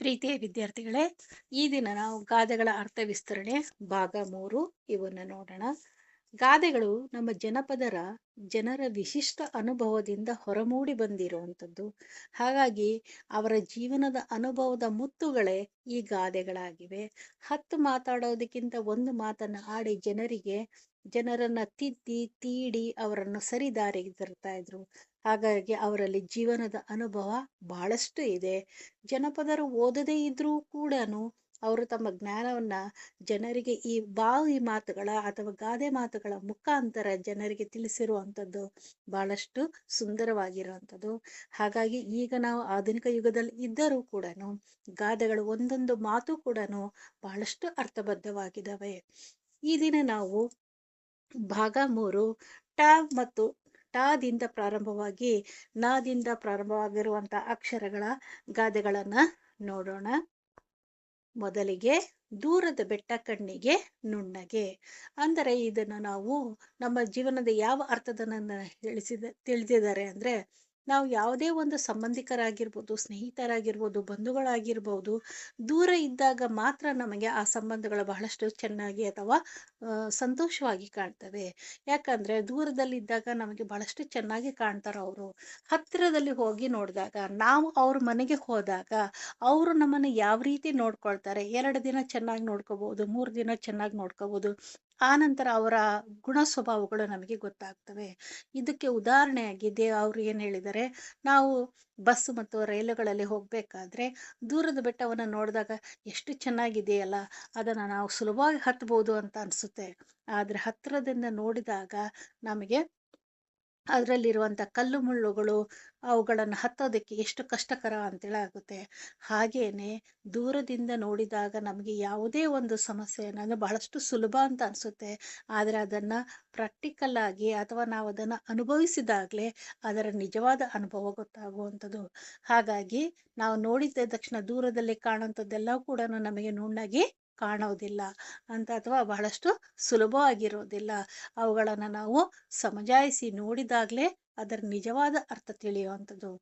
ಪ್ರೀತಿಯ ವಿದ್ಯಾರ್ಥಿಗಳೇ, ಈ ದಿನ ನಾವು ಗಾದೆಗಳ ಅರ್ಥ ವಿಸ್ತರಣೆ ಭಾಗ ಮೂರು ಇವನ್ನ ನೋಡೋಣ. ಗಾದೆಗಳು ನಮ್ಮ ಜನಪದರ, ಜನರ ವಿಶಿಷ್ಟ ಅನುಭವದಿಂದ ಹೊರಮೂಡಿ ಬಂದಿರುವಂಥದ್ದು. ಹಾಗಾಗಿ ಅವರ ಜೀವನದ ಅನುಭವದ ಮುತ್ತುಗಳೇ ಈ ಗಾದೆಗಳಾಗಿವೆ. ಹತ್ತು ಮಾತಾಡೋದಕ್ಕಿಂತ ಒಂದು ಮಾತನ್ನು ಆಡಿ ಜನರಿಗೆ, ಜನರನ್ನ ತಿದ್ದಿ, ತೀಡಿ ಅವರನ್ನು ಸರಿದಾರಿಗೆ ತರ್ತಾ ಇದ್ರು. ಹಾಗಾಗಿ ಅವರಲ್ಲಿ ಜೀವನದ ಅನುಭವ ಬಹಳಷ್ಟು ಇದೆ. ಜನಪದರು ಓದದೇ ಇದ್ರೂ ಕೂಡ ಅವರು ತಮ್ಮ ಜ್ಞಾನವನ್ನ ಜನರಿಗೆ ಈ ಬಾವಿ ಮಾತುಗಳ ಅಥವಾ ಗಾದೆ ಮಾತುಗಳ ಮುಖಾಂತರ ಜನರಿಗೆ ತಿಳಿಸಿರುವಂಥದ್ದು ಬಹಳಷ್ಟು ಸುಂದರವಾಗಿರುವಂಥದ್ದು. ಹಾಗಾಗಿ ಈಗ ನಾವು ಆಧುನಿಕ ಯುಗದಲ್ಲಿ ಇದ್ದರೂ ಕೂಡ ಗಾದೆಗಳು ಒಂದೊಂದು ಮಾತು ಕೂಡ ಬಹಳಷ್ಟು ಅರ್ಥಬದ್ಧವಾಗಿದ್ದಾವೆ. ಈ ದಿನ ನಾವು ಭಾಗ ಮೂರು ಟ್ಯಾಬ್ ಮತ್ತು ಟಾದಿಂದ ಪ್ರಾರಂಭವಾಗಿ ನಾದಿಂದ ಪ್ರಾರಂಭವಾಗಿರುವಂತ ಅಕ್ಷರಗಳ ಗಾದೆಗಳನ್ನ ನೋಡೋಣ. ಮೊದಲಿಗೆ ದೂರದ ಬೆಟ್ಟ ಕಣ್ಣಿಗೆ ನುಣ್ಣಗೆ. ಅಂದರೆ ಇದನ್ನು ನಾವು ನಮ್ಮ ಜೀವನದ ಯಾವ ಅರ್ಥದನ್ನ ತಿಳಿಸಿದ ತಿಳಿದಿದ್ದಾರೆ ಅಂದ್ರೆ ನಾವು ಯಾವುದೇ ಒಂದು ಸಂಬಂಧಿಕರಾಗಿರ್ಬೋದು, ಸ್ನೇಹಿತರಾಗಿರ್ಬೋದು, ಬಂಧುಗಳಾಗಿರ್ಬೋದು, ದೂರ ಇದ್ದಾಗ ಮಾತ್ರ ನಮಗೆ ಆ ಸಂಬಂಧಗಳು ಬಹಳಷ್ಟು ಚೆನ್ನಾಗಿ ಅಥವಾ ಸಂತೋಷವಾಗಿ ಕಾಣ್ತವೆ. ಯಾಕಂದರೆ ದೂರದಲ್ಲಿದ್ದಾಗ ನಮಗೆ ಬಹಳಷ್ಟು ಚೆನ್ನಾಗಿ ಕಾಣ್ತಾರೆ ಅವರು. ಹತ್ತಿರದಲ್ಲಿ ಹೋಗಿ ನೋಡಿದಾಗ, ನಾವು ಅವ್ರ ಮನೆಗೆ ಹೋದಾಗ, ಅವರು ನಮ್ಮನ್ನು ಯಾವ ರೀತಿ ನೋಡ್ಕೊಳ್ತಾರೆ? ಎರಡು ದಿನ ಚೆನ್ನಾಗಿ ನೋಡ್ಕೋಬೋದು ಮೂರು ದಿನ ಚೆನ್ನಾಗಿ ನೋಡ್ಕೋಬಹುದು. ಆ ನಂತರ ಅವರ ಗುಣ ಸ್ವಭಾವಗಳು ನಮಗೆ ಗೊತ್ತಾಗ್ತವೆ. ಇದಕ್ಕೆ ಉದಾಹರಣೆಯಾಗಿ ಅವರು ಏನು ಹೇಳಿದ್ದಾರೆ ನಾವು ಬಸ್ ಮತ್ತು ರೈಲುಗಳಲ್ಲಿ ಹೋಗಬೇಕಾದ್ರೆ ದೂರದ ಬೆಟ್ಟವನ್ನು ನೋಡಿದಾಗ ಎಷ್ಟು ಚೆನ್ನಾಗಿದೆಯಲ್ಲ, ಅದನ್ನ ನಾವು ಸುಲಭವಾಗಿ ಹತ್ತಬಹುದು ಅಂತ ಅನ್ಸುತ್ತೆ. ಆದರೆ ಹತ್ತಿರದಿಂದ ನೋಡಿದಾಗ ನಮಗೆ ಅದರಲ್ಲಿರುವಂಥ ಕಲ್ಲು ಮುಳ್ಳುಗಳು ಅವುಗಳನ್ನು ಹತ್ತೋದಕ್ಕೆ ಎಷ್ಟು ಕಷ್ಟಕರ ಅಂತೇಳಿ ಆಗುತ್ತೆ. ಹಾಗೇನೆ ದೂರದಿಂದ ನೋಡಿದಾಗ ನಮಗೆ ಯಾವುದೇ ಒಂದು ಸಮಸ್ಯೆ ಅನ್ನೋದು ಬಹಳಷ್ಟು ಸುಲಭ ಅಂತ ಅನಿಸುತ್ತೆ. ಆದರೆ ಅದನ್ನು ಪ್ರಾಕ್ಟಿಕಲ್ ಆಗಿ ಅಥವಾ ನಾವು ಅದನ್ನು ಅನುಭವಿಸಿದಾಗಲೇ ಅದರ ನಿಜವಾದ ಅನುಭವ ಗೊತ್ತಾಗುವಂಥದ್ದು. ಹಾಗಾಗಿ ನಾವು ನೋಡಿದ ತಕ್ಷಣ ದೂರದಲ್ಲಿ ಕಾಣುವಂಥದ್ದೆಲ್ಲವೂ ಕೂಡ ನಮಗೆ ನುಣ್ಣಗೆ ಕಾಣೋದಿಲ್ಲ ಅಂತ ಅಥವಾ ಬಹಳಷ್ಟು ಸುಲಭವಾಗಿರೋದಿಲ್ಲ ಅವುಗಳನ್ನು ನಾವು ಸಮಜಾಯಿಸಿ ನೋಡಿದಾಗಲೇ ಅದರ ನಿಜವಾದ ಅರ್ಥ ತಿಳಿಯುವಂಥದ್ದು.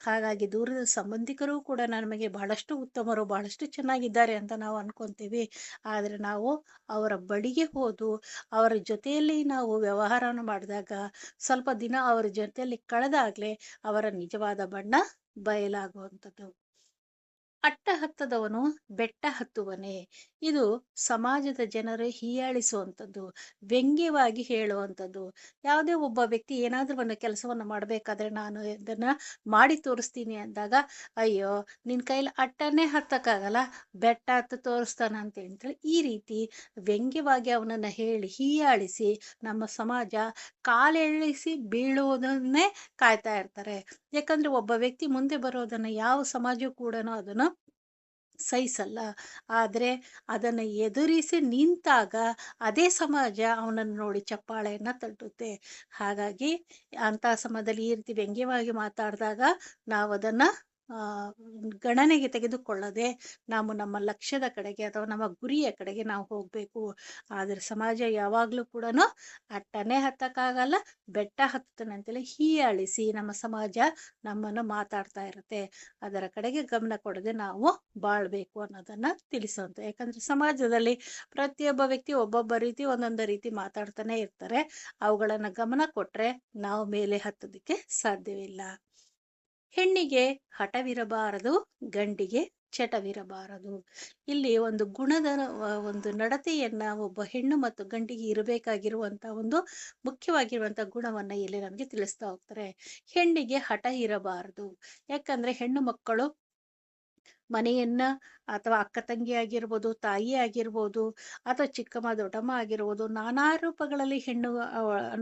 ಹಾಗಾಗಿ ದೂರದ ಸಂಬಂಧಿಕರು ಕೂಡ ನಮಗೆ ಬಹಳಷ್ಟು ಉತ್ತಮರು, ಬಹಳಷ್ಟು ಚೆನ್ನಾಗಿದ್ದಾರೆ ಅಂತ ನಾವು ಅನ್ಕೊಂತೀವಿ. ಆದರೆ ನಾವು ಅವರ ಬಳಿಗೆ ಹೋದು, ಅವರ ಜೊತೆಯಲ್ಲಿ ನಾವು ವ್ಯವಹಾರವನ್ನು ಮಾಡಿದಾಗ ಸ್ವಲ್ಪ ದಿನ ಅವರ ಜೊತೆಯಲ್ಲಿ ಕಳೆದಾಗಲೇ ಅವರ ನಿಜವಾದ ಬಣ್ಣ ಬಯಲಾಗುವಂಥದ್ದು. ಅಟ್ಟ ಹತ್ತದವನು ಬೆಟ್ಟ ಹತ್ತುವನೆ. ಇದು ಸಮಾಜದ ಜನರು ಹೀಯಾಳಿಸುವಂಥದ್ದು, ವ್ಯಂಗ್ಯವಾಗಿ ಹೇಳುವಂಥದ್ದು. ಯಾವುದೇ ಒಬ್ಬ ವ್ಯಕ್ತಿ ಏನಾದರೂ ಒಂದು ಕೆಲಸವನ್ನು ಮಾಡಬೇಕಾದ್ರೆ ನಾನು ಇದನ್ನ ಮಾಡಿ ತೋರಿಸ್ತೀನಿ ಅಂದಾಗ, ಅಯ್ಯೋ, ನಿನ್ ಕೈಲಿ ಅಟ್ಟನೇ ಹತ್ತಕ್ಕಾಗಲ್ಲ, ಬೆಟ್ಟ ಹತ್ತು ತೋರಿಸ್ತಾನ ಅಂತ ಹೇಳಿ ಈ ರೀತಿ ವ್ಯಂಗ್ಯವಾಗಿ ಅವನನ್ನ ಹೇಳಿ ಹೀಯಾಳಿಸಿ ನಮ್ಮ ಸಮಾಜ ಕಾಲೆಳಿಸಿ ಬೀಳುವುದನ್ನೇ ಕಾಯ್ತಾ ಇರ್ತಾರೆ. ಯಾಕಂದ್ರೆ ಒಬ್ಬ ವ್ಯಕ್ತಿ ಮುಂದೆ ಬರೋದನ್ನ ಯಾವ ಸಮಾಜ ಕೂಡ ಅದನ್ನು ಸಹಿಸಲ್ಲ. ಆದರೆ ಅದನ್ನು ಎದುರಿಸಿ ನಿಂತಾಗ ಅದೇ ಸಮಾಜ ಅವನನ್ನು ನೋಡಿ ಚಪ್ಪಾಳೆಯನ್ನು ತಟ್ಟುತ್ತೆ ಹಾಗಾಗಿ ಅಂಥ ಸಮಯದಲ್ಲಿ ಈ ರೀತಿ ವ್ಯಂಗ್ಯವಾಗಿ ಮಾತಾಡಿದಾಗ ನಾವು ಅದನ್ನ ಗಣನೆಗೆ ತೆಗೆದುಕೊಳ್ಳದೆ ನಾವು ನಮ್ಮ ಲಕ್ಷ್ಯದ ಕಡೆಗೆ ಅಥವಾ ನಮ್ಮ ಗುರಿಯ ಕಡೆಗೆ ನಾವು ಹೋಗಬೇಕು. ಆದರೆ ಸಮಾಜ ಯಾವಾಗಲೂ ಕೂಡ ಅಟ್ಟನೆ ಹತ್ತಕ್ಕಾಗಲ್ಲ, ಬೆಟ್ಟ ಹತ್ತನೆ ಅಂತೇಳಿ ಹೀಯಾಳಿಸಿ ನಮ್ಮ ಸಮಾಜ ನಮ್ಮನ್ನು ಮಾತಾಡ್ತಾ ಇರುತ್ತೆ. ಅದರ ಕಡೆಗೆ ಗಮನ ಕೊಡದೆ ನಾವು ಬಾಳ್ಬೇಕು ಅನ್ನೋದನ್ನ ತಿಳಿಸುವಂತ. ಯಾಕಂದ್ರೆ ಸಮಾಜದಲ್ಲಿ ಪ್ರತಿಯೊಬ್ಬ ವ್ಯಕ್ತಿ ಒಬ್ಬೊಬ್ಬ ರೀತಿ ಒಂದೊಂದು ರೀತಿ ಮಾತಾಡ್ತಾನೆ ಇರ್ತಾರೆ. ಅವುಗಳನ್ನ ಗಮನ ಕೊಟ್ರೆ ನಾವು ಮೇಲೆ ಹತ್ತೋದಕ್ಕೆ ಸಾಧ್ಯವಿಲ್ಲ. ಹೆಣ್ಣಿಗೆ ಹಠವಿರಬಾರದು, ಗಂಡಿಗೆ ಚಟವಿರಬಾರದು. ಇಲ್ಲಿ ಒಂದು ಗುಣದ ಒಂದು ನಡತೆಯನ್ನ ಒಬ್ಬ ಹೆಣ್ಣು ಮತ್ತು ಗಂಡಿಗೆ ಇರಬೇಕಾಗಿರುವಂತ ಒಂದು ಮುಖ್ಯವಾಗಿರುವಂತ ಗುಣವನ್ನ ಇಲ್ಲಿ ನಮಗೆ ತಿಳಿಸ್ತಾ ಹೋಗ್ತಾರೆ. ಹೆಣ್ಣಿಗೆ ಹಠ ಇರಬಾರದು ಯಾಕಂದ್ರೆ ಹೆಣ್ಣು ಮಕ್ಕಳು ಮನೆಯನ್ನ ಅಥವಾ ಅಕ್ಕ ತಂಗಿ ಆಗಿರ್ಬೋದು, ತಾಯಿ ಆಗಿರ್ಬೋದು ಅಥವಾ ಚಿಕ್ಕಮ್ಮ ದೊಡ್ಡಮ್ಮ ಆಗಿರ್ಬೋದು ನಾನಾ ರೂಪಗಳಲ್ಲಿ ಹೆಣ್ಣು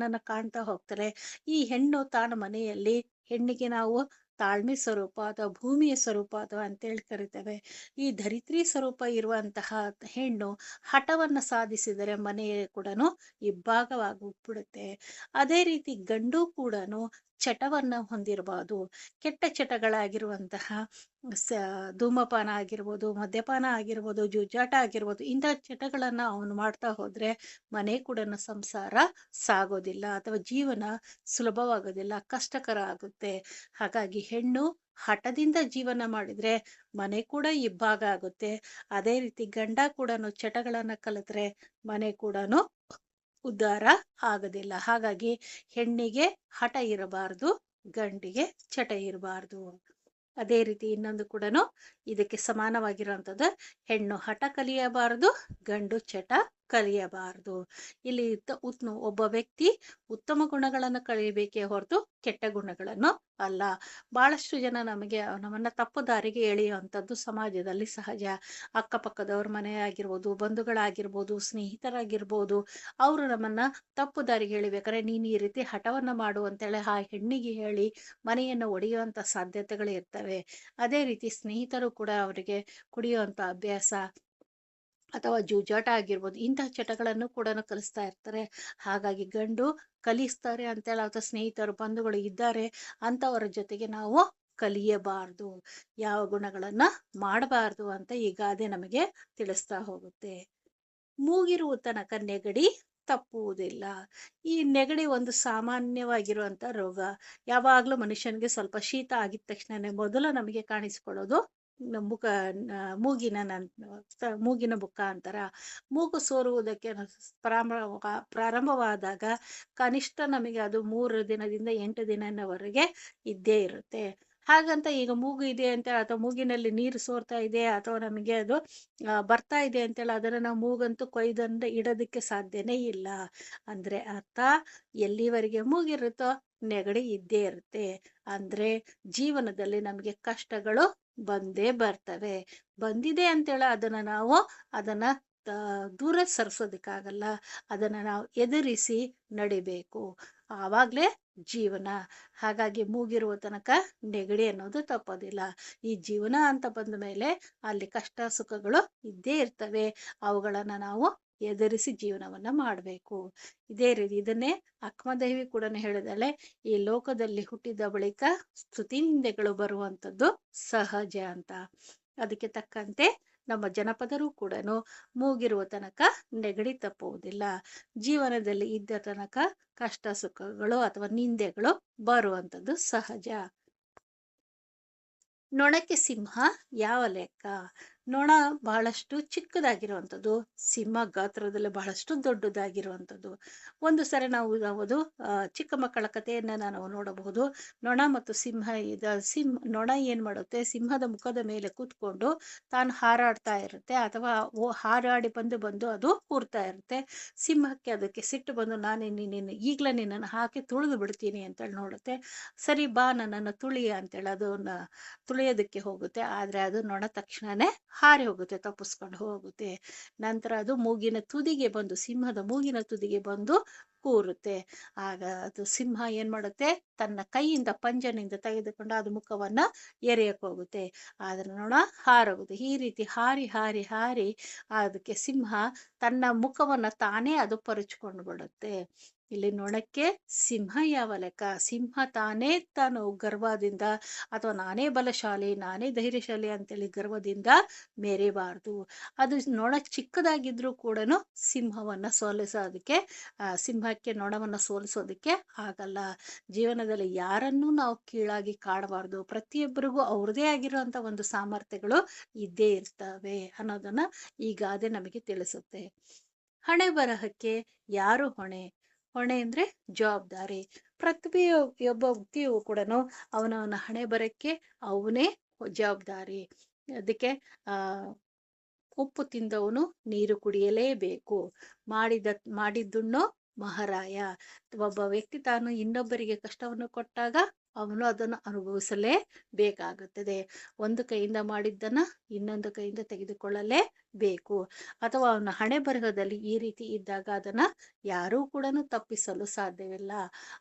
ನನ್ನ ಕಾಣ್ತಾ ಹೋಗ್ತಾರೆ. ಈ ಹೆಣ್ಣು ತಾನು ಮನೆಯಲ್ಲಿ ಹೆಣ್ಣಿಗೆ ನಾವು ತಾಳ್ಮೆ ಸ್ವರೂಪ ಅಥವಾ ಭೂಮಿಯ ಸ್ವರೂಪ ಅಥವಾ ಅಂತೇಳಿ ಕರಿತೇವೆ. ಈ ಧರಿತ್ರಿ ಸ್ವರೂಪ ಇರುವಂತಹ ಹೆಣ್ಣು ಹಠವನ್ನು ಸಾಧಿಸಿದರೆ ಮನೆಯ ಕೂಡ ಇಬ್ಬಾಗವಾಗ್ಬಿಡುತ್ತೆ ಅದೇ ರೀತಿ ಗಂಡು ಕೂಡ ಚಟವನ್ನ ಹೊಂದಿರಬಾರ್ದು ಕೆಟ್ಟ ಚಟಗಳಾಗಿರುವಂತಹ ಸ ಧೂಮಪಾನ ಆಗಿರ್ಬೋದು, ಮದ್ಯಪಾನ ಆಗಿರ್ಬೋದು, ಜೂಜಾಟ ಆಗಿರ್ಬೋದು ಇಂಥ ಚಟಗಳನ್ನು ಅವನು ಮಾಡ್ತಾ ಹೋದರೆ ಮನೆ ಕೂಡ ಸಂಸಾರ ಸಾಗೋದಿಲ್ಲ ಅಥವಾ ಜೀವನ ಸುಲಭವಾಗೋದಿಲ್ಲ, ಕಷ್ಟಕರ ಆಗುತ್ತೆ. ಹಾಗಾಗಿ ಹೆಣ್ಣು ಹಠದಿಂದ ಜೀವನ ಮಾಡಿದರೆ ಮನೆ ಕೂಡ ಇಬ್ಬಾಗ ಆಗುತ್ತೆ. ಅದೇ ರೀತಿ ಗಂಡ ಕೂಡ ಚಟಗಳನ್ನು ಕಲಿತ್ರೆ ಮನೆ ಕೂಡ ಉದ್ಧಾರ ಆಗೋದಿಲ್ಲ. ಹಾಗಾಗಿ ಹೆಣ್ಣಿಗೆ ಹಠ ಇರಬಾರ್ದು, ಗಂಡಿಗೆ ಚಟ ಇರಬಾರ್ದು ಅದೇ ರೀತಿ ಇನ್ನೊಂದು ಕೂಡ ಇದಕ್ಕೆ ಸಮಾನವಾಗಿರುವಂಥದ್ದು, ಹೆಣ್ಣು ಹಠ ಕಲಿಯಬಾರದು, ಗಂಡು ಚಟ ಕಲಿಯಬಾರದು. ಇಲ್ಲಿ ಉತ್ನು ಒಬ್ಬ ವ್ಯಕ್ತಿ ಉತ್ತಮ ಗುಣಗಳನ್ನು ಕಲಿಬೇಕೇ ಹೊರತು ಕೆಟ್ಟ ಗುಣಗಳನ್ನು ಅಲ್ಲ. ಬಹಳಷ್ಟು ಜನ ನಮಗೆ, ನಮ್ಮನ್ನ ತಪ್ಪು ದಾರಿಗೆ ಎಳೆಯುವಂಥದ್ದು ಸಮಾಜದಲ್ಲಿ ಸಹಜ. ಅಕ್ಕಪಕ್ಕದವ್ರ ಮನೆ ಆಗಿರ್ಬೋದು ಬಂಧುಗಳಾಗಿರ್ಬೋದು, ಸ್ನೇಹಿತರಾಗಿರ್ಬೋದು, ಅವರು ನಮ್ಮನ್ನ ತಪ್ಪು ದಾರಿಗೆ ಎಳಿಬೇಕಾದ್ರೆ ನೀನು ಈ ರೀತಿ ಹಠವನ್ನ ಮಾಡು ಅಂತೇಳಿ ಆ ಹೆಣ್ಣಿಗೆ ಹೇಳಿ ಮನೆಯನ್ನು ಒಡೆಯುವಂತ ಸಾಧ್ಯತೆಗಳು ಇರ್ತವೆ. ಅದೇ ರೀತಿ ಸ್ನೇಹಿತರು ಕೂಡ ಅವರಿಗೆ ಕುಡಿಯುವಂತ ಅಭ್ಯಾಸ ಅಥವಾ ಜೂಜಾಟ ಆಗಿರ್ಬೋದು, ಇಂತಹ ಚಟಗಳನ್ನು ಕೂಡ ಕಲಿಸ್ತಾ ಇರ್ತಾರೆ. ಹಾಗಾಗಿ ಗಂಡು ಕಲಿಸ್ತಾರೆ ಅಂತೇಳಿ ಅಥವಾ ಸ್ನೇಹಿತರು, ಬಂಧುಗಳು ಇದ್ದಾರೆ ಅಂತವರ ಜೊತೆಗೆ ನಾವು ಕಲಿಯಬಾರ್ದು. ಯಾವ ಗುಣಗಳನ್ನ ಮಾಡಬಾರ್ದು ಅಂತ ಈ ಗಾದೆ ನಮಗೆ ತಿಳಿಸ್ತಾ ಹೋಗುತ್ತೆ. ಮೂಗಿರುವ ತನಕ ನೆಗಡಿ ತಪ್ಪುವುದಿಲ್ಲ. ಈ ನೆಗಡಿ ಒಂದು ಸಾಮಾನ್ಯವಾಗಿರುವಂತ ರೋಗ. ಯಾವಾಗಲೂ ಮನುಷ್ಯನಿಗೆ ಸ್ವಲ್ಪ ಶೀತ ಆಗಿದ ತಕ್ಷಣನೇ ಮೊದಲು ನಮಗೆ ಕಾಣಿಸಿಕೊಳ್ಳೋದು ಮುಖ ಮೂಗಿನ ಮೂಗಿನ ಬುಕ್ಕ ಅಂತಾರ. ಮೂಗು ಸೋರುವುದಕ್ಕೆ ಪ್ರಾರಂಭ ಪ್ರಾರಂಭವಾದಾಗ ಕನಿಷ್ಠ ನಮಗೆ ಅದು ಮೂರು ದಿನದಿಂದ ಎಂಟು ದಿನವರೆಗೆ ಇದ್ದೇ ಇರುತ್ತೆ. ಹಾಗಂತ ಈಗ ಮೂಗು ಇದೆ ಅಂತ ಅಥವಾ ಮೂಗಿನಲ್ಲಿ ನೀರು ಸೋರ್ತಾ ಇದೆ, ಅಥವಾ ನಮಗೆ ಅದು ಬರ್ತಾ ಇದೆ ಅಂತೇಳಿ ಅದನ್ನ ನಾವು ಮೂಗಂತೂ ಕೊಯ್ದಂಡ ಇಡೋದಕ್ಕೆ ಸಾಧ್ಯನೇ ಇಲ್ಲ. ಅಂದ್ರೆ ಅರ್ಥ, ಎಲ್ಲಿವರೆಗೆ ಮೂಗಿರುತ್ತೋ ನೆಗಡಿ ಇದ್ದೇ ಇರುತ್ತೆ. ಅಂದ್ರೆ ಜೀವನದಲ್ಲಿ ನಮಗೆ ಕಷ್ಟಗಳು ಬಂದೇ ಬರ್ತವೆ. ಬಂದಿದೆ ಅಂತೇಳಿ ಅದನ್ನ ನಾವು ಅದನ್ನ ದೂರ ಸರಿಸೋದಕ್ಕಾಗಲ್ಲ. ಅದನ್ನ ನಾವು ಎದುರಿಸಿ ನಡಿಬೇಕು. ಆವಾಗ್ಲೇ ಜೀವನ. ಹಾಗಾಗಿ ಮೂಗಿರುವ ತನಕ ನೆಗಡಿ ಅನ್ನೋದು ತಪ್ಪೋದಿಲ್ಲ. ಈ ಜೀವನ ಅಂತ ಬಂದ ಮೇಲೆ ಅಲ್ಲಿ ಕಷ್ಟ ಸುಖಗಳು ಇದ್ದೇ ಇರ್ತವೆ. ಅವುಗಳನ್ನ ನಾವು ಎದುರಿಸಿ ಜೀವನವನ್ನ ಮಾಡಬೇಕು. ಇದೇ ರೀತಿ ಇದನ್ನೇ ಅಕ್ಮದೇವಿ ಕೂಡ ಹೇಳಿದಾಳೆ, ಈ ಲೋಕದಲ್ಲಿ ಹುಟ್ಟಿದ ಬಳಿಕ ಸ್ತುತಿನಿಂದೆಗಳು ಬರುವಂತದ್ದು ಸಹಜ ಅಂತ. ಅದಕ್ಕೆ ತಕ್ಕಂತೆ ನಮ್ಮ ಜನಪದರು ಕೂಡ ಮೂಗಿರುವ ತನಕ ನೆಗಡಿ ತಪ್ಪುವುದಿಲ್ಲ. ಜೀವನದಲ್ಲಿ ಇದ್ದ ತನಕ ಕಷ್ಟ ಸುಖಗಳು ಅಥವಾ ನಿಂದೆಗಳು ಬರುವಂತದ್ದು ಸಹಜ. ನೊಣಕ್ಕೆ ಸಿಂಹ ಯಾವ ಲೆಕ್ಕ? ನೊಣ ಬಹಳಷ್ಟು ಚಿಕ್ಕದಾಗಿರುವಂಥದ್ದು, ಸಿಂಹ ಗಾತ್ರದಲ್ಲಿ ಬಹಳಷ್ಟು ದೊಡ್ಡದಾಗಿರುವಂಥದ್ದು. ಒಂದು ಸರಿ ನಾವು ಯಾವುದು ಚಿಕ್ಕ ಮಕ್ಕಳ ಕಥೆಯನ್ನು ನಾವು ನೋಡಬಹುದು. ನೊಣ ಮತ್ತು ಸಿಂಹ ಇದ ಸಿಂಹ ನೊಣ ಏನು ಮಾಡುತ್ತೆ, ಸಿಂಹದ ಮುಖದ ಮೇಲೆ ಕೂತ್ಕೊಂಡು ತಾನು ಹಾರಾಡ್ತಾ ಇರುತ್ತೆ, ಅಥವಾ ಓ, ಹಾರಾಡಿ ಬಂದು ಬಂದು ಅದು ಕೂರ್ತಾ ಇರುತ್ತೆ. ಸಿಂಹಕ್ಕೆ ಅದಕ್ಕೆ ಸಿಟ್ಟು ಬಂದು, ನಾನು ನಿನ್ನ ಈಗಲೇ ನಿನ್ನನ್ನು ಹಾಕಿ ತುಳಿದು ಬಿಡ್ತೀನಿ ಅಂತೇಳಿ ನೋಡುತ್ತೆ. ಸರಿ, ಬಾ, ನನ್ನನ್ನು ತುಳಿಯ ಅಂತೇಳಿ ಅದನ್ನು ತುಳಿಯೋದಕ್ಕೆ ಹೋಗುತ್ತೆ. ಆದರೆ ಅದು ನೊಣ ತಕ್ಷಣನೇ ಹಾರಿ ಹೋಗುತ್ತೆ, ತಪ್ಪಿಸ್ಕೊಂಡು ಹೋಗುತ್ತೆ. ನಂತರ ಅದು ಮೂಗಿನ ತುದಿಗೆ ಬಂದು, ಸಿಂಹದ ಮೂಗಿನ ತುದಿಗೆ ಬಂದು ಕೂರುತ್ತೆ. ಆಗ ಅದು ಸಿಂಹ ಏನ್ ಮಾಡುತ್ತೆ? ತನ್ನ ಕೈಯಿಂದ ಪಂಜನಿಂದ ತೆಗೆದುಕೊಂಡು ಅದು ಮುಖವನ್ನ ಎರೆಯಕ್ಕೆ ಹೋಗುತ್ತೆ. ಆದ್ರೆ ನೋಡ, ಹಾರೋಗುತ್ತೆ. ಈ ರೀತಿ ಹಾರಿ ಹಾರಿ ಹಾರಿ, ಅದಕ್ಕೆ ಸಿಂಹ ತನ್ನ ಮುಖವನ್ನ ತಾನೇ ಅದು ಪರಚ್ಕೊಂಡು ಬಿಡುತ್ತೆ ಇಲ್ಲಿ ನೊಣಕ್ಕೆ ಸಿಂಹ ಯಾವ ಲೆಕ್ಕ? ಸಿಂಹ ತಾನೇ ತಾನು ಗರ್ವದಿಂದ ಅಥವಾ ನಾನೇ ಬಲಶಾಲಿ, ನಾನೇ ಧೈರ್ಯಶಾಲಿ ಅಂತೇಳಿ ಗರ್ವದಿಂದ ಮೆರಿಬಾರ್ದು. ಅದು ನೊಣ ಚಿಕ್ಕದಾಗಿದ್ರೂ ಕೂಡ ಸಿಂಹವನ್ನ ಸೋಲಿಸೋದಕ್ಕೆ ಸಿಂಹಕ್ಕೆ ನೊಣವನ್ನ ಸೋಲಿಸೋದಕ್ಕೆ ಆಗಲ್ಲ. ಜೀವನದಲ್ಲಿ ಯಾರನ್ನೂ ನಾವು ಕೀಳಾಗಿ ಕಾಡಬಾರ್ದು. ಪ್ರತಿಯೊಬ್ಬರಿಗೂ ಅವ್ರದೇ ಆಗಿರುವಂತ ಒಂದು ಸಾಮರ್ಥ್ಯಗಳು ಇದ್ದೇ ಇರ್ತವೆ ಅನ್ನೋದನ್ನ ಈ ಗಾದೆ ನಮಗೆ ತಿಳಿಸುತ್ತೆ. ಹಣೆ ಬರಹಕ್ಕೆ ಯಾರು ಹೊಣೆ? ಹೊಣೆ ಅಂದ್ರೆ ಜವಾಬ್ದಾರಿ. ಪ್ರತಿಯೊಬ್ಬ ವ್ಯಕ್ತಿಯು ಕೂಡ ಅವನವನ ಹಣೆ ಬರಕ್ಕೆ ಅವನೇ ಜವಾಬ್ದಾರಿ. ಅದಕ್ಕೆ, ಆ, ಉಪ್ಪು ತಿಂದವನು ನೀರು ಕುಡಿಯಲೇಬೇಕು. ಮಾಡಿದ, ಮಾಡಿದ್ದುಣ್ಣೋ ಮಹಾರಾಯ. ಒಬ್ಬ ವ್ಯಕ್ತಿ ತಾನು ಇನ್ನೊಬ್ಬರಿಗೆ ಕಷ್ಟವನ್ನು ಕೊಟ್ಟಾಗ ಅವನು ಅದನ್ನು ಅನುಭವಿಸಲೇ ಬೇಕಾಗುತ್ತದೆ. ಒಂದು ಕೈಯಿಂದ ಮಾಡಿದ್ದನ್ನು ಇನ್ನೊಂದು ಕೈಯಿಂದ ತೆಗೆದುಕೊಳ್ಳಲೇ ಬೇಕು. ಅಥವಾ ಅವನ ಹಣೆ ಬರಹದಲ್ಲಿ ಈ ರೀತಿ ಇದ್ದಾಗ ಅದನ್ನ ಯಾರೂ ಕೂಡ ತಪ್ಪಿಸಲು ಸಾಧ್ಯವಿಲ್ಲ.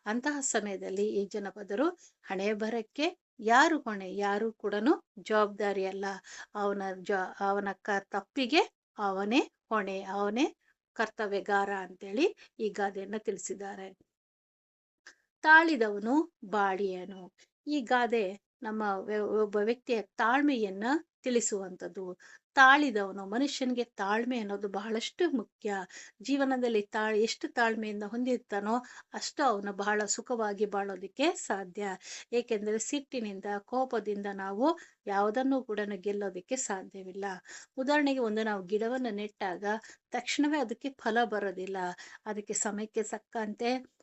ಅಂತಹ ಸಮಯದಲ್ಲಿ ಈ ಜನಪದರು ಹಣೆ ಬರಕ್ಕೆ ಯಾರು ಹೊಣೆ, ಯಾರು ಕೂಡ ಜವಾಬ್ದಾರಿ ಅಲ್ಲ ಅವನ ಜ, ಅವನ ಕ, ತಪ್ಪಿಗೆ ಅವನೇ ಹೊಣೆ, ಅವನೇ ಕರ್ತವ್ಯಗಾರ ಅಂತೇಳಿ ಈ ಗಾದೆಯನ್ನು ತಿಳಿಸಿದ್ದಾರೆ. ತಾಳಿದವನು ಬಾಡಿಯನು. ಈ ಗಾದೆ ನಮ್ಮ ಒಬ್ಬ ವ್ಯಕ್ತಿಯ ತಾಳ್ಮೆಯನ್ನ ತಿಳಿಸುವಂಥದ್ದು. ತಾಳಿದವನು ಮನುಷ್ಯನಿಗೆ ತಾಳ್ಮೆ ಅನ್ನೋದು ಬಹಳಷ್ಟು ಮುಖ್ಯ. ಜೀವನದಲ್ಲಿ ತಾಳ್ ಎಷ್ಟು ತಾಳ್ಮೆಯಿಂದ ಹೊಂದಿರ್ತಾನೋ ಅಷ್ಟು ಅವನು ಬಹಳ ಸುಖವಾಗಿ ಬಾಳೋದಕ್ಕೆ ಸಾಧ್ಯ. ಏಕೆಂದರೆ ಸಿಟ್ಟಿನಿಂದ ಕೋಪದಿಂದ ನಾವು ಯಾವುದನ್ನು ಕೂಡ ಗೆಲ್ಲೋದಕ್ಕೆ ಸಾಧ್ಯವಿಲ್ಲ. ಉದಾಹರಣೆಗೆ ಒಂದು ನಾವು ಗಿಡವನ್ನು ನೆಟ್ಟಾಗ ತಕ್ಷಣವೇ ಅದಕ್ಕೆ ಫಲ ಬರೋದಿಲ್ಲ. ಅದಕ್ಕೆ ಸಮಯಕ್ಕೆ ತಕ್ಕಂತೆ ಆ,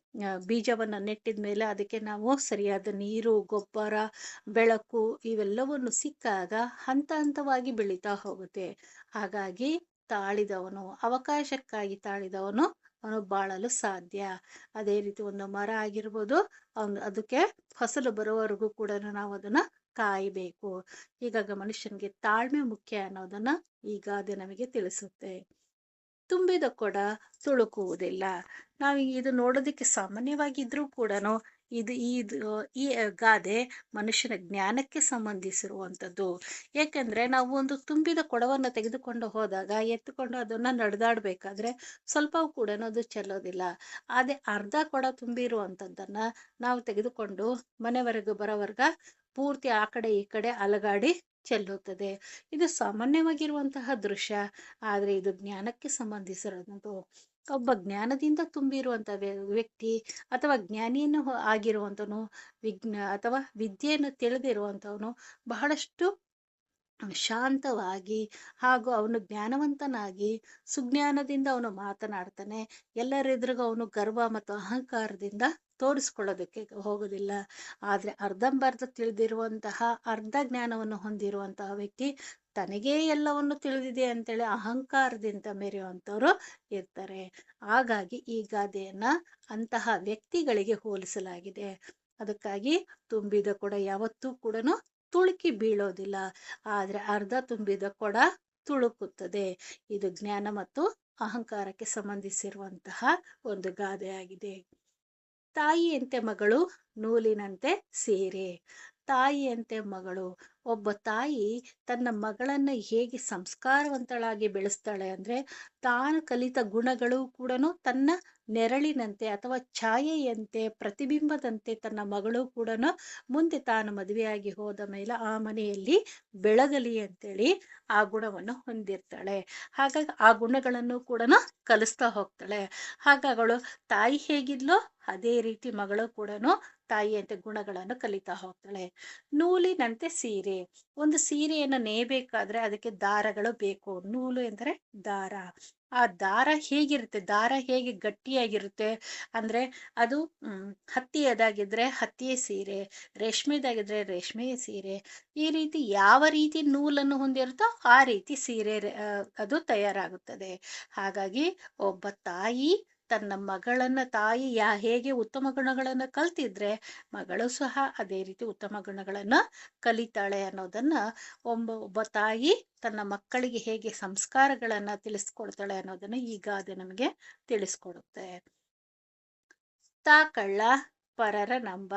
ಬೀಜವನ್ನ ನೆಟ್ಟಿದ ಮೇಲೆ ಅದಕ್ಕೆ ನಾವು ಸರಿಯಾದ ನೀರು, ಗೊಬ್ಬರ, ಬೆಳಕು ಇವೆಲ್ಲವನ್ನು ಸಿಕ್ಕಾಗ ಹಂತ ಹಂತವಾಗಿ ಬೆಳೀತಾ ಹೋಗುತ್ತೆ. ಹಾಗಾಗಿ ತಾಳಿದವನು, ಅವಕಾಶಕ್ಕಾಗಿ ತಾಳಿದವನು, ಅವನು ಬಾಳಲು ಸಾಧ್ಯ. ಅದೇ ರೀತಿ ಒಂದು ಮರ ಆಗಿರ್ಬೋದು, ಅವನು ಅದಕ್ಕೆ ಫಸಲು ಬರುವವರೆಗೂ ಕೂಡ ನಾವು ಅದನ್ನ ಕಾಯಬೇಕು. ಈಗಾಗ ಮನುಷ್ಯನಿಗೆ ತಾಳ್ಮೆ ಮುಖ್ಯ ಅನ್ನೋದನ್ನ ಈ ಗಾದೆ ನಮಗೆ ತಿಳಿಸುತ್ತೆ. ತುಂಬಿದ ಕೊಡ ತುಳುಕುವುದಿಲ್ಲ. ನಾವು ಇದು ನೋಡೋದಕ್ಕೆ ಸಾಮಾನ್ಯವಾಗಿದ್ರೂ ಕೂಡ ಇದು ಇದು, ಈ ಗಾದೆ ಮನುಷ್ಯನ ಜ್ಞಾನಕ್ಕೆ ಸಂಬಂಧಿಸಿರುವಂಥದ್ದು. ಏಕೆಂದರೆ ನಾವು ಒಂದು ತುಂಬಿದ ಕೊಡವನ್ನು ತೆಗೆದುಕೊಂಡು ಹೋದಾಗ, ಎತ್ತುಕೊಂಡು ಅದನ್ನು ನಡೆದಾಡಬೇಕಾದ್ರೆ ಸ್ವಲ್ಪವೂ ಕೂಡ ಅದು ಚೆಲ್ಲೋದಿಲ್ಲ. ಅದೇ ಅರ್ಧ ಕೊಡ ತುಂಬಿರುವಂಥದ್ದನ್ನು ನಾವು ತೆಗೆದುಕೊಂಡು ಮನೆವರೆಗೂ ಬರೋವರೆಗ ಪೂರ್ತಿ ಆ ಕಡೆ ಈ ಕಡೆ ಅಲಗಾಡಿ ಚೆಲ್ಲುತ್ತದೆ. ಇದು ಸಾಮಾನ್ಯವಾಗಿರುವಂತಹ ದೃಶ್ಯ, ಆದರೆ ಇದು ಜ್ಞಾನಕ್ಕೆ ಸಂಬಂಧಿಸಿರೋದು ಒಬ್ಬ ಜ್ಞಾನದಿಂದ ತುಂಬಿರುವಂಥ ವ್ಯ- ವ್ಯಕ್ತಿ ಅಥವಾ ಜ್ಞಾನಿಯನ್ನು ಆಗಿರುವಂಥವನು ವಿಜ್ಞ, ಅಥವಾ ವಿದ್ಯೆಯನ್ನು ತಿಳಿದಿರುವಂತವನು ಬಹಳಷ್ಟು ಶಾಂತವಾಗಿ ಹಾಗೂ ಅವನು ಜ್ಞಾನವಂತನಾಗಿ ಸುಜ್ಞಾನದಿಂದ ಅವನು ಮಾತನಾಡ್ತಾನೆ. ಎಲ್ಲರೆದುರಿಗೂ ಅವನು ಗರ್ವ ಮತ್ತು ಅಹಂಕಾರದಿಂದ ತೋರಿಸ್ಕೊಳ್ಳೋದಕ್ಕೆ ಹೋಗೋದಿಲ್ಲ. ಆದರೆ ಅರ್ಧಂಬರ್ಧ ತಿಳಿದಿರುವಂತಹ, ಅರ್ಧ ಜ್ಞಾನವನ್ನು ಹೊಂದಿರುವಂತಹ ವ್ಯಕ್ತಿ ತನಗೇ ಎಲ್ಲವನ್ನು ತಿಳಿದಿದೆ ಅಂತೇಳಿ ಅಹಂಕಾರದಿಂದ ಮೆರೆಯುವಂಥವ್ರು ಇರ್ತಾರೆ. ಹಾಗಾಗಿ ಈ ಗಾದೆಯನ್ನ ಅಂತಹ ವ್ಯಕ್ತಿಗಳಿಗೆ ಹೋಲಿಸಲಾಗಿದೆ. ಅದಕ್ಕಾಗಿ ತುಂಬಿದ ಕೊಡ ಯಾವತ್ತೂ ಕೂಡ ತುಳುಕಿ ಬೀಳೋದಿಲ್ಲ. ಆದರೆ ಅರ್ಧ ತುಂಬಿದ ಕೊಡ ತುಳುಕುತ್ತದೆ. ಇದು ಜ್ಞಾನ ಮತ್ತು ಅಹಂಕಾರಕ್ಕೆ ಸಂಬಂಧಿಸಿರುವಂತಹ ಒಂದು ಗಾದೆಯಾಗಿದೆ. ತಾಯಿಯಂತೆ ಮಗಳು ನೂಲಿನಂತೆ ಸೀರೆ. ತಾಯಿಯಂತೆ ಮಗಳು. ಒಬ್ಬ ತಾಯಿ ತನ್ನ ಮಗಳನ್ನ ಹೇಗೆ ಸಂಸ್ಕಾರವಂತಳಾಗಿ ಬೆಳೆಸ್ತಾಳೆ ಅಂದ್ರೆ ತಾನು ಕಲಿತ ಗುಣಗಳು ಕೂಡ ತನ್ನ ನೆರಳಿನಂತೆ ಅಥವಾ ಛಾಯೆಯಂತೆ, ಪ್ರತಿಬಿಂಬದಂತೆ ತನ್ನ ಮಗಳು ಕೂಡ ಮುಂದೆ ತಾನು ಮದುವೆಯಾಗಿ ಹೋದ ಮೇಲೆ ಆ ಮನೆಯಲ್ಲಿ ಬೆಳಗಲಿ ಅಂತೇಳಿ ಆ ಗುಣವನ್ನು ಹೊಂದಿರ್ತಾಳೆ. ಹಾಗಾಗಿ ಆ ಗುಣಗಳನ್ನು ಕೂಡ ಕಲಿಸ್ತಾ ಹೋಗ್ತಾಳೆ. ಹಾಗಾಗಳು ತಾಯಿ ಹೇಗಿದ್ಲೋ? ಅದೇ ರೀತಿ ಮಗಳು ಕೂಡ ತಾಯಿಯಂತೆ ಗುಣಗಳನ್ನು ಕಲಿತಾ ಹೋಗ್ತಾಳೆ. ನೂಲಿನಂತೆ ಸೀರೆ. ಒಂದು ಸೀರೆಯನ್ನು ನೇಯಬೇಕಾದ್ರೆ ಅದಕ್ಕೆ ದಾರಗಳು ಬೇಕು. ನೂಲು ಎಂದರೆ ದಾರ. ಆ ದಾರ ಹೇಗಿರುತ್ತೆ? ದಾರ ಹೇಗೆ ಗಟ್ಟಿಯಾಗಿರುತ್ತೆ? ಅಂದ್ರೆ ಅದು ಹತ್ತಿಯದಾಗಿದ್ರೆ ಹತ್ತಿಯ ಸೀರೆ, ರೇಷ್ಮೆದಾಗಿದ್ರೆ ರೇಷ್ಮೆಯ ಸೀರೆ. ಈ ರೀತಿ ಯಾವ ರೀತಿ ನೂಲನ್ನು ಹೊಂದಿರುತ್ತೋ ಆ ರೀತಿ ಸೀರೆ ಅದು ತಯಾರಾಗುತ್ತದೆ. ಹಾಗಾಗಿ ಒಬ್ಬ ತಾಯಿ ತನ್ನ ಮಗಳನ್ನ ತಾಯಿ ಯಾ ಹೇಗೆ ಉತ್ತಮ ಗುಣಗಳನ್ನ ಕಲ್ತಿದ್ರೆ ಮಗಳು ಸಹ ಅದೇ ರೀತಿ ಉತ್ತಮ ಗುಣಗಳನ್ನ ಕಲಿತಾಳೆ ಅನ್ನೋದನ್ನ ಒಬ್ಬ ಒಬ್ಬ ತಾಯಿ ತನ್ನ ಮಕ್ಕಳಿಗೆ ಹೇಗೆ ಸಂಸ್ಕಾರಗಳನ್ನ ತಿಳಿಸ್ಕೊಡ್ತಾಳೆ ಅನ್ನೋದನ್ನ ಈ ಗಾದೆ ನಮಗೆ ತಿಳಿಸ್ಕೊಡುತ್ತೆ. ತಾಕಳ್ಳ ಪರರ ನಂಬ.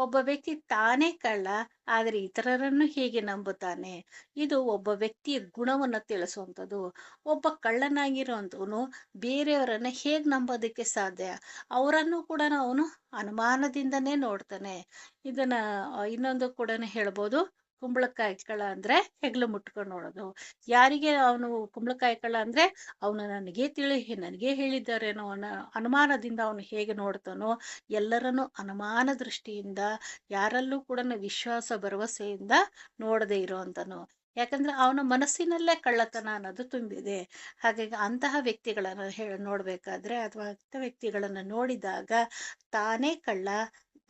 ಒಬ್ಬ ವ್ಯಕ್ತಿ ತಾನೇ ಕಳ್ಳ, ಆದರೆ ಇತರರನ್ನು ಹೇಗೆ ನಂಬುತ್ತಾನೆ? ಇದು ಒಬ್ಬ ವ್ಯಕ್ತಿಯ ಗುಣವನ್ನು ತಿಳಿಸುವಂಥದ್ದು. ಒಬ್ಬ ಕಳ್ಳನಾಗಿರುವಂತವನು ಬೇರೆಯವರನ್ನ ಹೇಗೆ ನಂಬೋದಕ್ಕೆ ಸಾಧ್ಯ? ಅವರನ್ನು ಕೂಡ ಅವನು ಅನುಮಾನದಿಂದನೇ ನೋಡ್ತಾನೆ. ಇದನ್ನ ಇನ್ನೊಂದು ಕೂಡ ಹೇಳ್ಬೋದು. ಕುಂಬಳಕಾಯಿ ಕಳ ಅಂದ್ರೆ ಹೆಗ್ಲು ಮುಟ್ಕೊಂಡು ನೋಡೋದು. ಯಾರಿಗೆ ಅವನು ಕುಂಬಳಕಾಯಿ ಕಳ ಅಂದ್ರೆ ಅವನು ನನಗೆ ತಿಳಿ ನನಗೆ ಹೇಳಿದ್ದಾರೇನೋ ಅನ್ನೋ ಅನುಮಾನದಿಂದ ಅವನು ಹೇಗೆ ನೋಡ್ತಾನೋ, ಎಲ್ಲರನ್ನು ಅನುಮಾನ ದೃಷ್ಟಿಯಿಂದ, ಯಾರಲ್ಲೂ ಕೂಡ ವಿಶ್ವಾಸ, ಭರವಸೆಯಿಂದ ನೋಡದೆ ಇರುವಂತನು ಯಾಕಂದ್ರೆ ಅವನ ಮನಸ್ಸಿನಲ್ಲೇ ಕಳ್ಳತನ ಅನ್ನೋದು ತುಂಬಿದೆ. ಹಾಗಾಗಿ ಅಂತಹ ವ್ಯಕ್ತಿಗಳನ್ನ ಹೇಳ ನೋಡ್ಬೇಕಾದ್ರೆ ಅಥವಾ ಅಂಥ ವ್ಯಕ್ತಿಗಳನ್ನ ನೋಡಿದಾಗ ತಾನೇ ಕಳ್ಳ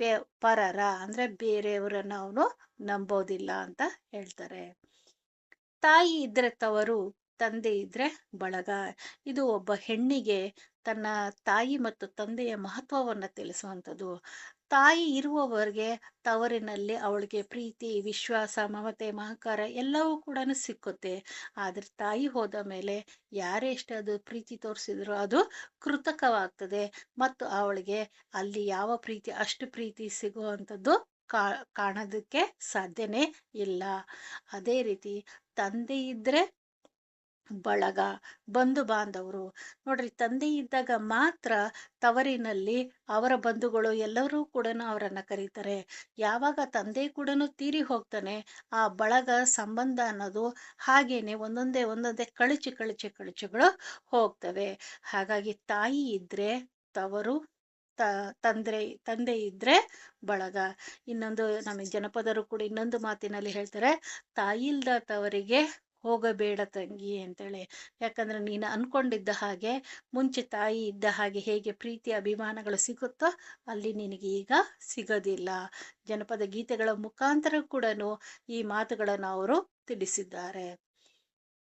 ಬೇ ಪರರ ಅಂದ್ರೆ ಬೇರೆಯವರನ್ನ ಅವನು ನಂಬೋದಿಲ್ಲ ಅಂತ ಹೇಳ್ತಾರೆ. ತಾಯಿ ಇದ್ರೆ ತವರು, ತಂದೆ ಇದ್ರೆ ಬಳಗ. ಇದು ಒಬ್ಬ ಹೆಣ್ಣಿಗೆ ತನ್ನ ತಾಯಿ ಮತ್ತು ತಂದೆಯ ಮಹತ್ವವನ್ನ ತಿಳಿಸುವಂಥದ್ದು. ತಾಯಿ ಇರುವವರಿಗೆ ತವರಿನಲ್ಲಿ ಅವಳಿಗೆ ಪ್ರೀತಿ, ವಿಶ್ವಾಸ, ಮಮತೆ, ಮಹಕಾರ ಎಲ್ಲವೂ ಕೂಡ ಸಿಕ್ಕುತ್ತೆ. ಆದ್ರೆ ತಾಯಿ ಹೋದ ಮೇಲೆ ಯಾರೆಷ್ಟು ಅದು ಪ್ರೀತಿ ತೋರಿಸಿದ್ರು ಅದು ಕೃತಕವಾಗ್ತದೆ. ಮತ್ತು ಅವಳಿಗೆ ಅಲ್ಲಿ ಯಾವ ಪ್ರೀತಿ, ಅಷ್ಟು ಪ್ರೀತಿ ಸಿಗುವಂಥದ್ದು ಕಾ, ಕಾಣೋದಕ್ಕೆ ಸಾಧ್ಯನೇ ಇಲ್ಲ. ಅದೇ ರೀತಿ ತಂದೆ ಇದ್ರೆ ಬಳಗ, ಬಂಧು ಬಾಂಧವರು. ನೋಡ್ರಿ, ತಂದೆ ಇದ್ದಾಗ ಮಾತ್ರ ತವರಿನಲ್ಲಿ ಅವರ ಬಂಧುಗಳು ಎಲ್ಲರೂ ಕೂಡ ಅವರನ್ನ ಕರೀತಾರೆ. ಯಾವಾಗ ತಂದೆ ಕೂಡ ತೀರಿ ಹೋಗ್ತಾನೆ, ಆ ಬಳಗ ಸಂಬಂಧ ಅನ್ನೋದು ಹಾಗೇನೆ ಒಂದೊಂದೇ ಒಂದೊಂದೇ ಕಳಚಿ ಕಳಚಿ ಕಳಚಿಗಳು ಹೋಗ್ತವೆ. ಹಾಗಾಗಿ ತಾಯಿ ಇದ್ರೆ ತವರು ತಂದ್ರೆ, ತಂದೆ ಇದ್ರೆ ಬಳಗ. ಇನ್ನೊಂದು ನಮ್ಮ ಜನಪದರು ಕೂಡ ಇನ್ನೊಂದು ಮಾತಿನಲ್ಲಿ ಹೇಳ್ತಾರೆ, ತಾಯಿ ಇಲ್ದ ತವರಿಗೆ ಹೋಗಬೇಡ ತಂಗಿ ಅಂತೇಳಿ. ಯಾಕಂದ್ರೆ ನೀನು ಅನ್ಕೊಂಡಿದ್ದ ಹಾಗೆ, ಮುಂಚೆ ತಾಯಿ ಇದ್ದ ಹಾಗೆ ಹೇಗೆ ಪ್ರೀತಿ ಅಭಿಮಾನಗಳು ಸಿಗುತ್ತೋ ಅಲ್ಲಿ ನಿನಗೆ ಈಗ ಸಿಗೋದಿಲ್ಲ. ಜನಪದ ಗೀತೆಗಳ ಮುಖಾಂತರ ಕೂಡ ಈ ಮಾತುಗಳನ್ನು ಅವರು ತಿಳಿಸಿದ್ದಾರೆ.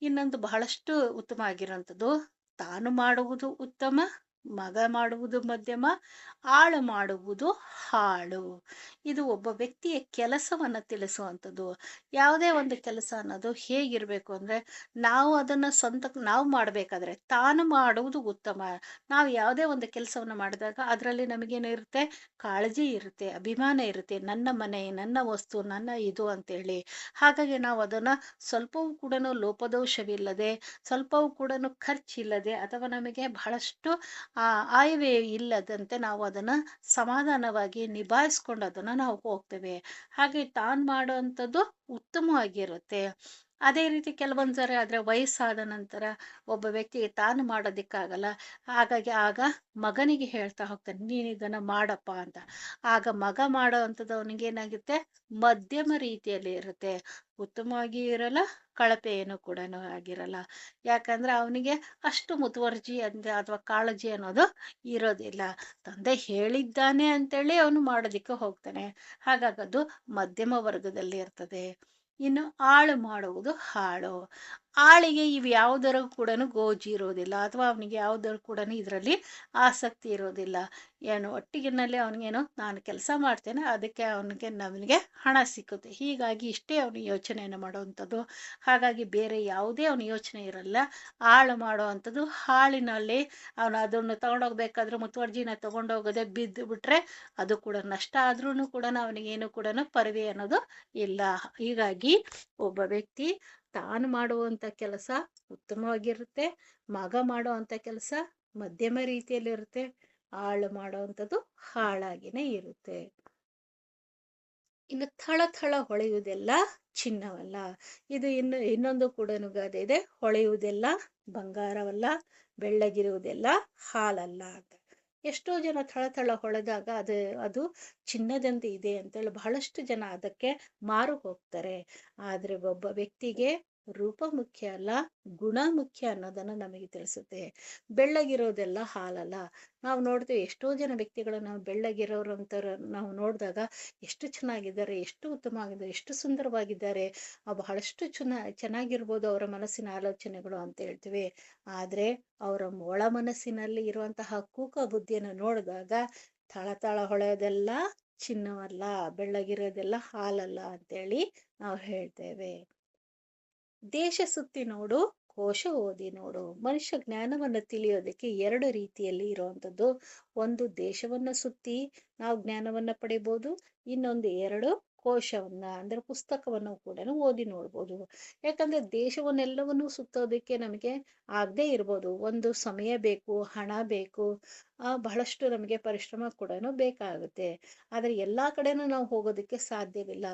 ಇನ್ನೊಂದು ಬಹಳಷ್ಟು ಉತ್ತಮ ಆಗಿರುವಂಥದ್ದು, ತಾನು ಮಾಡುವುದು ಉತ್ತಮ ಮಗ ಮಾಡುವುದು ಮಧ್ಯಮ, ಆಳು ಮಾಡುವುದು ಹಾಳು. ಇದು ಒಬ್ಬ ವ್ಯಕ್ತಿಯ ಕೆಲಸವನ್ನ ತಿಳಿಸುವಂಥದ್ದು. ಯಾವುದೇ ಒಂದು ಕೆಲಸ ಅನ್ನೋದು ಹೇಗಿರ್ಬೇಕು ಅಂದ್ರೆ, ನಾವು ಅದನ್ನ ಸ್ವಂತ, ನಾವು ಮಾಡಬೇಕಾದ್ರೆ ತಾನು ಮಾಡುವುದು ಉತ್ತಮ. ನಾವು ಯಾವುದೇ ಒಂದು ಕೆಲಸವನ್ನ ಮಾಡಿದಾಗ ಅದರಲ್ಲಿ ನಮಗೇನಿರುತ್ತೆ ಕಾಳಜಿ ಇರುತ್ತೆ, ಅಭಿಮಾನ ಇರುತ್ತೆ. ನನ್ನ ಮನೆ, ನನ್ನ ವಸ್ತು, ನನ್ನ ಇದು ಅಂತೇಳಿ. ಹಾಗಾಗಿ ನಾವು ಅದನ್ನ ಸ್ವಲ್ಪವೂ ಕೂಡ ಲೋಪದೋಷವಿಲ್ಲದೆ, ಸ್ವಲ್ಪವೂ ಕೂಡ ಖರ್ಚಿಲ್ಲದೆ ಅಥವಾ ನಮಗೆ ಬಹಳಷ್ಟು ಆ ಆಯವೇ ಇಲ್ಲದಂತೆ ನಾವು ಅದನ್ನ ಸಮಾಧಾನವಾಗಿ ನಿಭಾಯಿಸ್ಕೊಂಡು ಅದನ್ನ ನಾವು ಹೋಗ್ತೇವೆ. ಹಾಗೆ ತಾನು ಮಾಡುವಂಥದ್ದು ಉತ್ತಮವಾಗಿರುತ್ತೆ. ಅದೇ ರೀತಿ ಕೆಲವೊಂದು ಸಾರಿ ಆದರೆ ವಯಸ್ಸಾದ ನಂತರ ಒಬ್ಬ ವ್ಯಕ್ತಿಗೆ ತಾನು ಮಾಡೋದಕ್ಕಾಗಲ್ಲ. ಹಾಗಾಗಿ ಆಗ ಮಗನಿಗೆ ಹೇಳ್ತಾ ಹೋಗ್ತಾನೆ, ನೀನು ಇದನ್ನು ಮಾಡಪ್ಪ ಅಂತ. ಆಗ ಮಗ ಮಾಡೋ ಅಂಥದ್ದು ಅವನಿಗೆ ಏನಾಗುತ್ತೆ? ಮಧ್ಯಮ ರೀತಿಯಲ್ಲಿ ಇರುತ್ತೆ. ಉತ್ತಮವಾಗಿ ಇರಲ್ಲ, ಕಳಪೆ ಏನು ಕೂಡ ಆಗಿರಲ್ಲ. ಯಾಕಂದ್ರೆ ಅವನಿಗೆ ಅಷ್ಟು ಮುತುವರ್ಜಿ ಅಂದ್ರೆ ಅಥವಾ ಕಾಳಜಿ ಅನ್ನೋದು ಇರೋದಿಲ್ಲ. ತಂದೆ ಹೇಳಿದ್ದಾನೆ ಅಂತೇಳಿ ಅವನು ಮಾಡೋದಿಕ್ಕೆ ಹೋಗ್ತಾನೆ. ಹಾಗಾಗದು ಮಧ್ಯಮ ವರ್ಗದಲ್ಲಿ ಇರ್ತದೆ. ಇನ್ನು ಆಳು ಮಾಡುವುದು ಹಾಳು. ಆಳಿಗೆ ಇವು ಯಾವುದರ ಕೂಡ ಗೋಜಿ ಇರೋದಿಲ್ಲ ಅಥವಾ ಅವನಿಗೆ ಯಾವುದರ ಕೂಡ ಇದರಲ್ಲಿ ಆಸಕ್ತಿ ಇರೋದಿಲ್ಲ. ಏನು ಒಟ್ಟಿಗಿನಲ್ಲಿ ಅವನಿಗೇನು ನಾನು ಕೆಲಸ ಮಾಡ್ತೇನೆ, ಅದಕ್ಕೆ ಅವನಿಗೆ ನಮಗೆ ಹಣ ಸಿಕ್ಕುತ್ತೆ. ಹೀಗಾಗಿ ಇಷ್ಟೇ ಅವನು ಯೋಚನೆಯನ್ನು ಮಾಡುವಂಥದ್ದು. ಹಾಗಾಗಿ ಬೇರೆ ಯಾವುದೇ ಅವನ ಯೋಚನೆ ಇರಲ್ಲ. ಹಾಳು ಮಾಡುವಂಥದ್ದು ಹಾಳಿನಲ್ಲಿ ಅವನು ಅದನ್ನು ತಗೊಂಡೋಗ್ಬೇಕಾದ್ರೆ ಮುತುವರ್ಜಿನ ತಗೊಂಡೋಗೋದೆ ಬಿದ್ದು ಬಿಟ್ರೆ ಅದು ಕೂಡ ನಷ್ಟ ಆದ್ರೂ ಕೂಡ ಅವನಿಗೇನು ಕೂಡ ಪರವೆ ಅನ್ನೋದು ಇಲ್ಲ. ಹೀಗಾಗಿ ಒಬ್ಬ ವ್ಯಕ್ತಿ ತಾನು ಮಾಡುವಂಥ ಕೆಲಸ ಉತ್ತಮವಾಗಿರುತ್ತೆ, ಮಗ ಮಾಡುವಂಥ ಕೆಲಸ ಮಧ್ಯಮ ರೀತಿಯಲ್ಲಿರುತ್ತೆ, ಹಾಳು ಮಾಡುವಂಥದ್ದು ಹಾಳಾಗಿನೇ ಇರುತ್ತೆ. ಇನ್ನು ಥಳ ಥಳ ಹೊಳೆಯುವುದೆಲ್ಲ ಚಿನ್ನವಲ್ಲ. ಇದು ಇನ್ನು ಇನ್ನೊಂದು ಕೂಡ ಗಾದೆ ಇದೆ. ಹೊಳೆಯುವುದೆಲ್ಲ ಬಂಗಾರವಲ್ಲ, ಬೆಳ್ಳಗಿರುವುದೆಲ್ಲ ಹಾಲಲ್ಲ ಅಂತ. ಎಷ್ಟೋ ಜನ ಥಳಥಳ ಹೊಳೆದಾಗ ಅದು ಅದು ಚಿನ್ನದಂತೆ ಇದೆ ಅಂತೇಳಿ ಬಹಳಷ್ಟು ಜನ ಅದಕ್ಕೆ ಮಾರು ಹೋಗ್ತಾರೆ. ಆದರೆ ಒಬ್ಬ ವ್ಯಕ್ತಿಗೆ ರೂಪ ಮುಖ್ಯ ಅಲ್ಲ, ಗುಣ ಮುಖ್ಯ ಅನ್ನೋದನ್ನ ನಮಗೆ ತಿಳಿಸುತ್ತೆ. ಬೆಳ್ಳಗಿರೋದೆಲ್ಲ ಹಾಲಲ್ಲ. ನಾವು ನೋಡ್ತೇವೆ ಎಷ್ಟೋ ಜನ ವ್ಯಕ್ತಿಗಳು ನಾವು ಬೆಳ್ಳಗಿರೋರು ಅಂತ ನಾವು ನೋಡಿದಾಗ ಎಷ್ಟು ಚೆನ್ನಾಗಿದ್ದಾರೆ, ಎಷ್ಟು ಉತ್ತಮವಾಗಿದ್ದಾರೆ, ಎಷ್ಟು ಸುಂದರವಾಗಿದ್ದಾರೆ ಬಹಳಷ್ಟು ಚೆನ್ನ ಚೆನ್ನಾಗಿರ್ಬೋದು ಅವರ ಮನಸ್ಸಿನ ಆಲೋಚನೆಗಳು ಅಂತ ಹೇಳ್ತೀವಿ. ಆದರೆ ಅವರ ಒಳ ಮನಸ್ಸಿನಲ್ಲಿ ಇರುವಂತಹ ಕೂಕ ಬುದ್ಧಿಯನ್ನು ನೋಡಿದಾಗ ಥಳಥಳ ಹೊಳೆಯೋದೆಲ್ಲ ಚಿನ್ನವಲ್ಲ, ಬೆಳ್ಳಗಿರೋದೆಲ್ಲ ಹಾಲಲ್ಲ ಅಂತೇಳಿ ನಾವು ಹೇಳ್ತೇವೆ. ದೇಶ ಸುತ್ತಿ ನೋಡು, ಕೋಶ ಓದಿ ನೋಡು. ಮನುಷ್ಯ ಜ್ಞಾನವನ್ನು ತಿಳಿಯೋದಕ್ಕೆ ಎರಡು ರೀತಿಯಲ್ಲಿ ಇರುವಂಥದ್ದು. ಒಂದು ದೇಶವನ್ನ ಸುತ್ತಿ ನಾವು ಜ್ಞಾನವನ್ನ ಪಡಿಬೋದು, ಇನ್ನೊಂದು ಎರಡು ಕೋಶವನ್ನ, ಅಂದ್ರೆ ಪುಸ್ತಕವನ್ನು ಕೂಡ ಓದಿ ನೋಡ್ಬೋದು. ಯಾಕಂದ್ರೆ ದೇಶವನ್ನೆಲ್ಲವನ್ನು ಸುತ್ತೋದಕ್ಕೆ ನಮಗೆ ಆಗದೆ ಇರ್ಬೋದು. ಒಂದು ಸಮಯ ಬೇಕು, ಹಣ ಬೇಕು, ಆ, ಬಹಳಷ್ಟು ನಮಗೆ ಪರಿಶ್ರಮ ಕೂಡ ಬೇಕಾಗುತ್ತೆ. ಆದ್ರೆ ಎಲ್ಲಾ ಕಡೆನೂ ನಾವು ಹೋಗೋದಕ್ಕೆ ಸಾಧ್ಯವಿಲ್ಲ.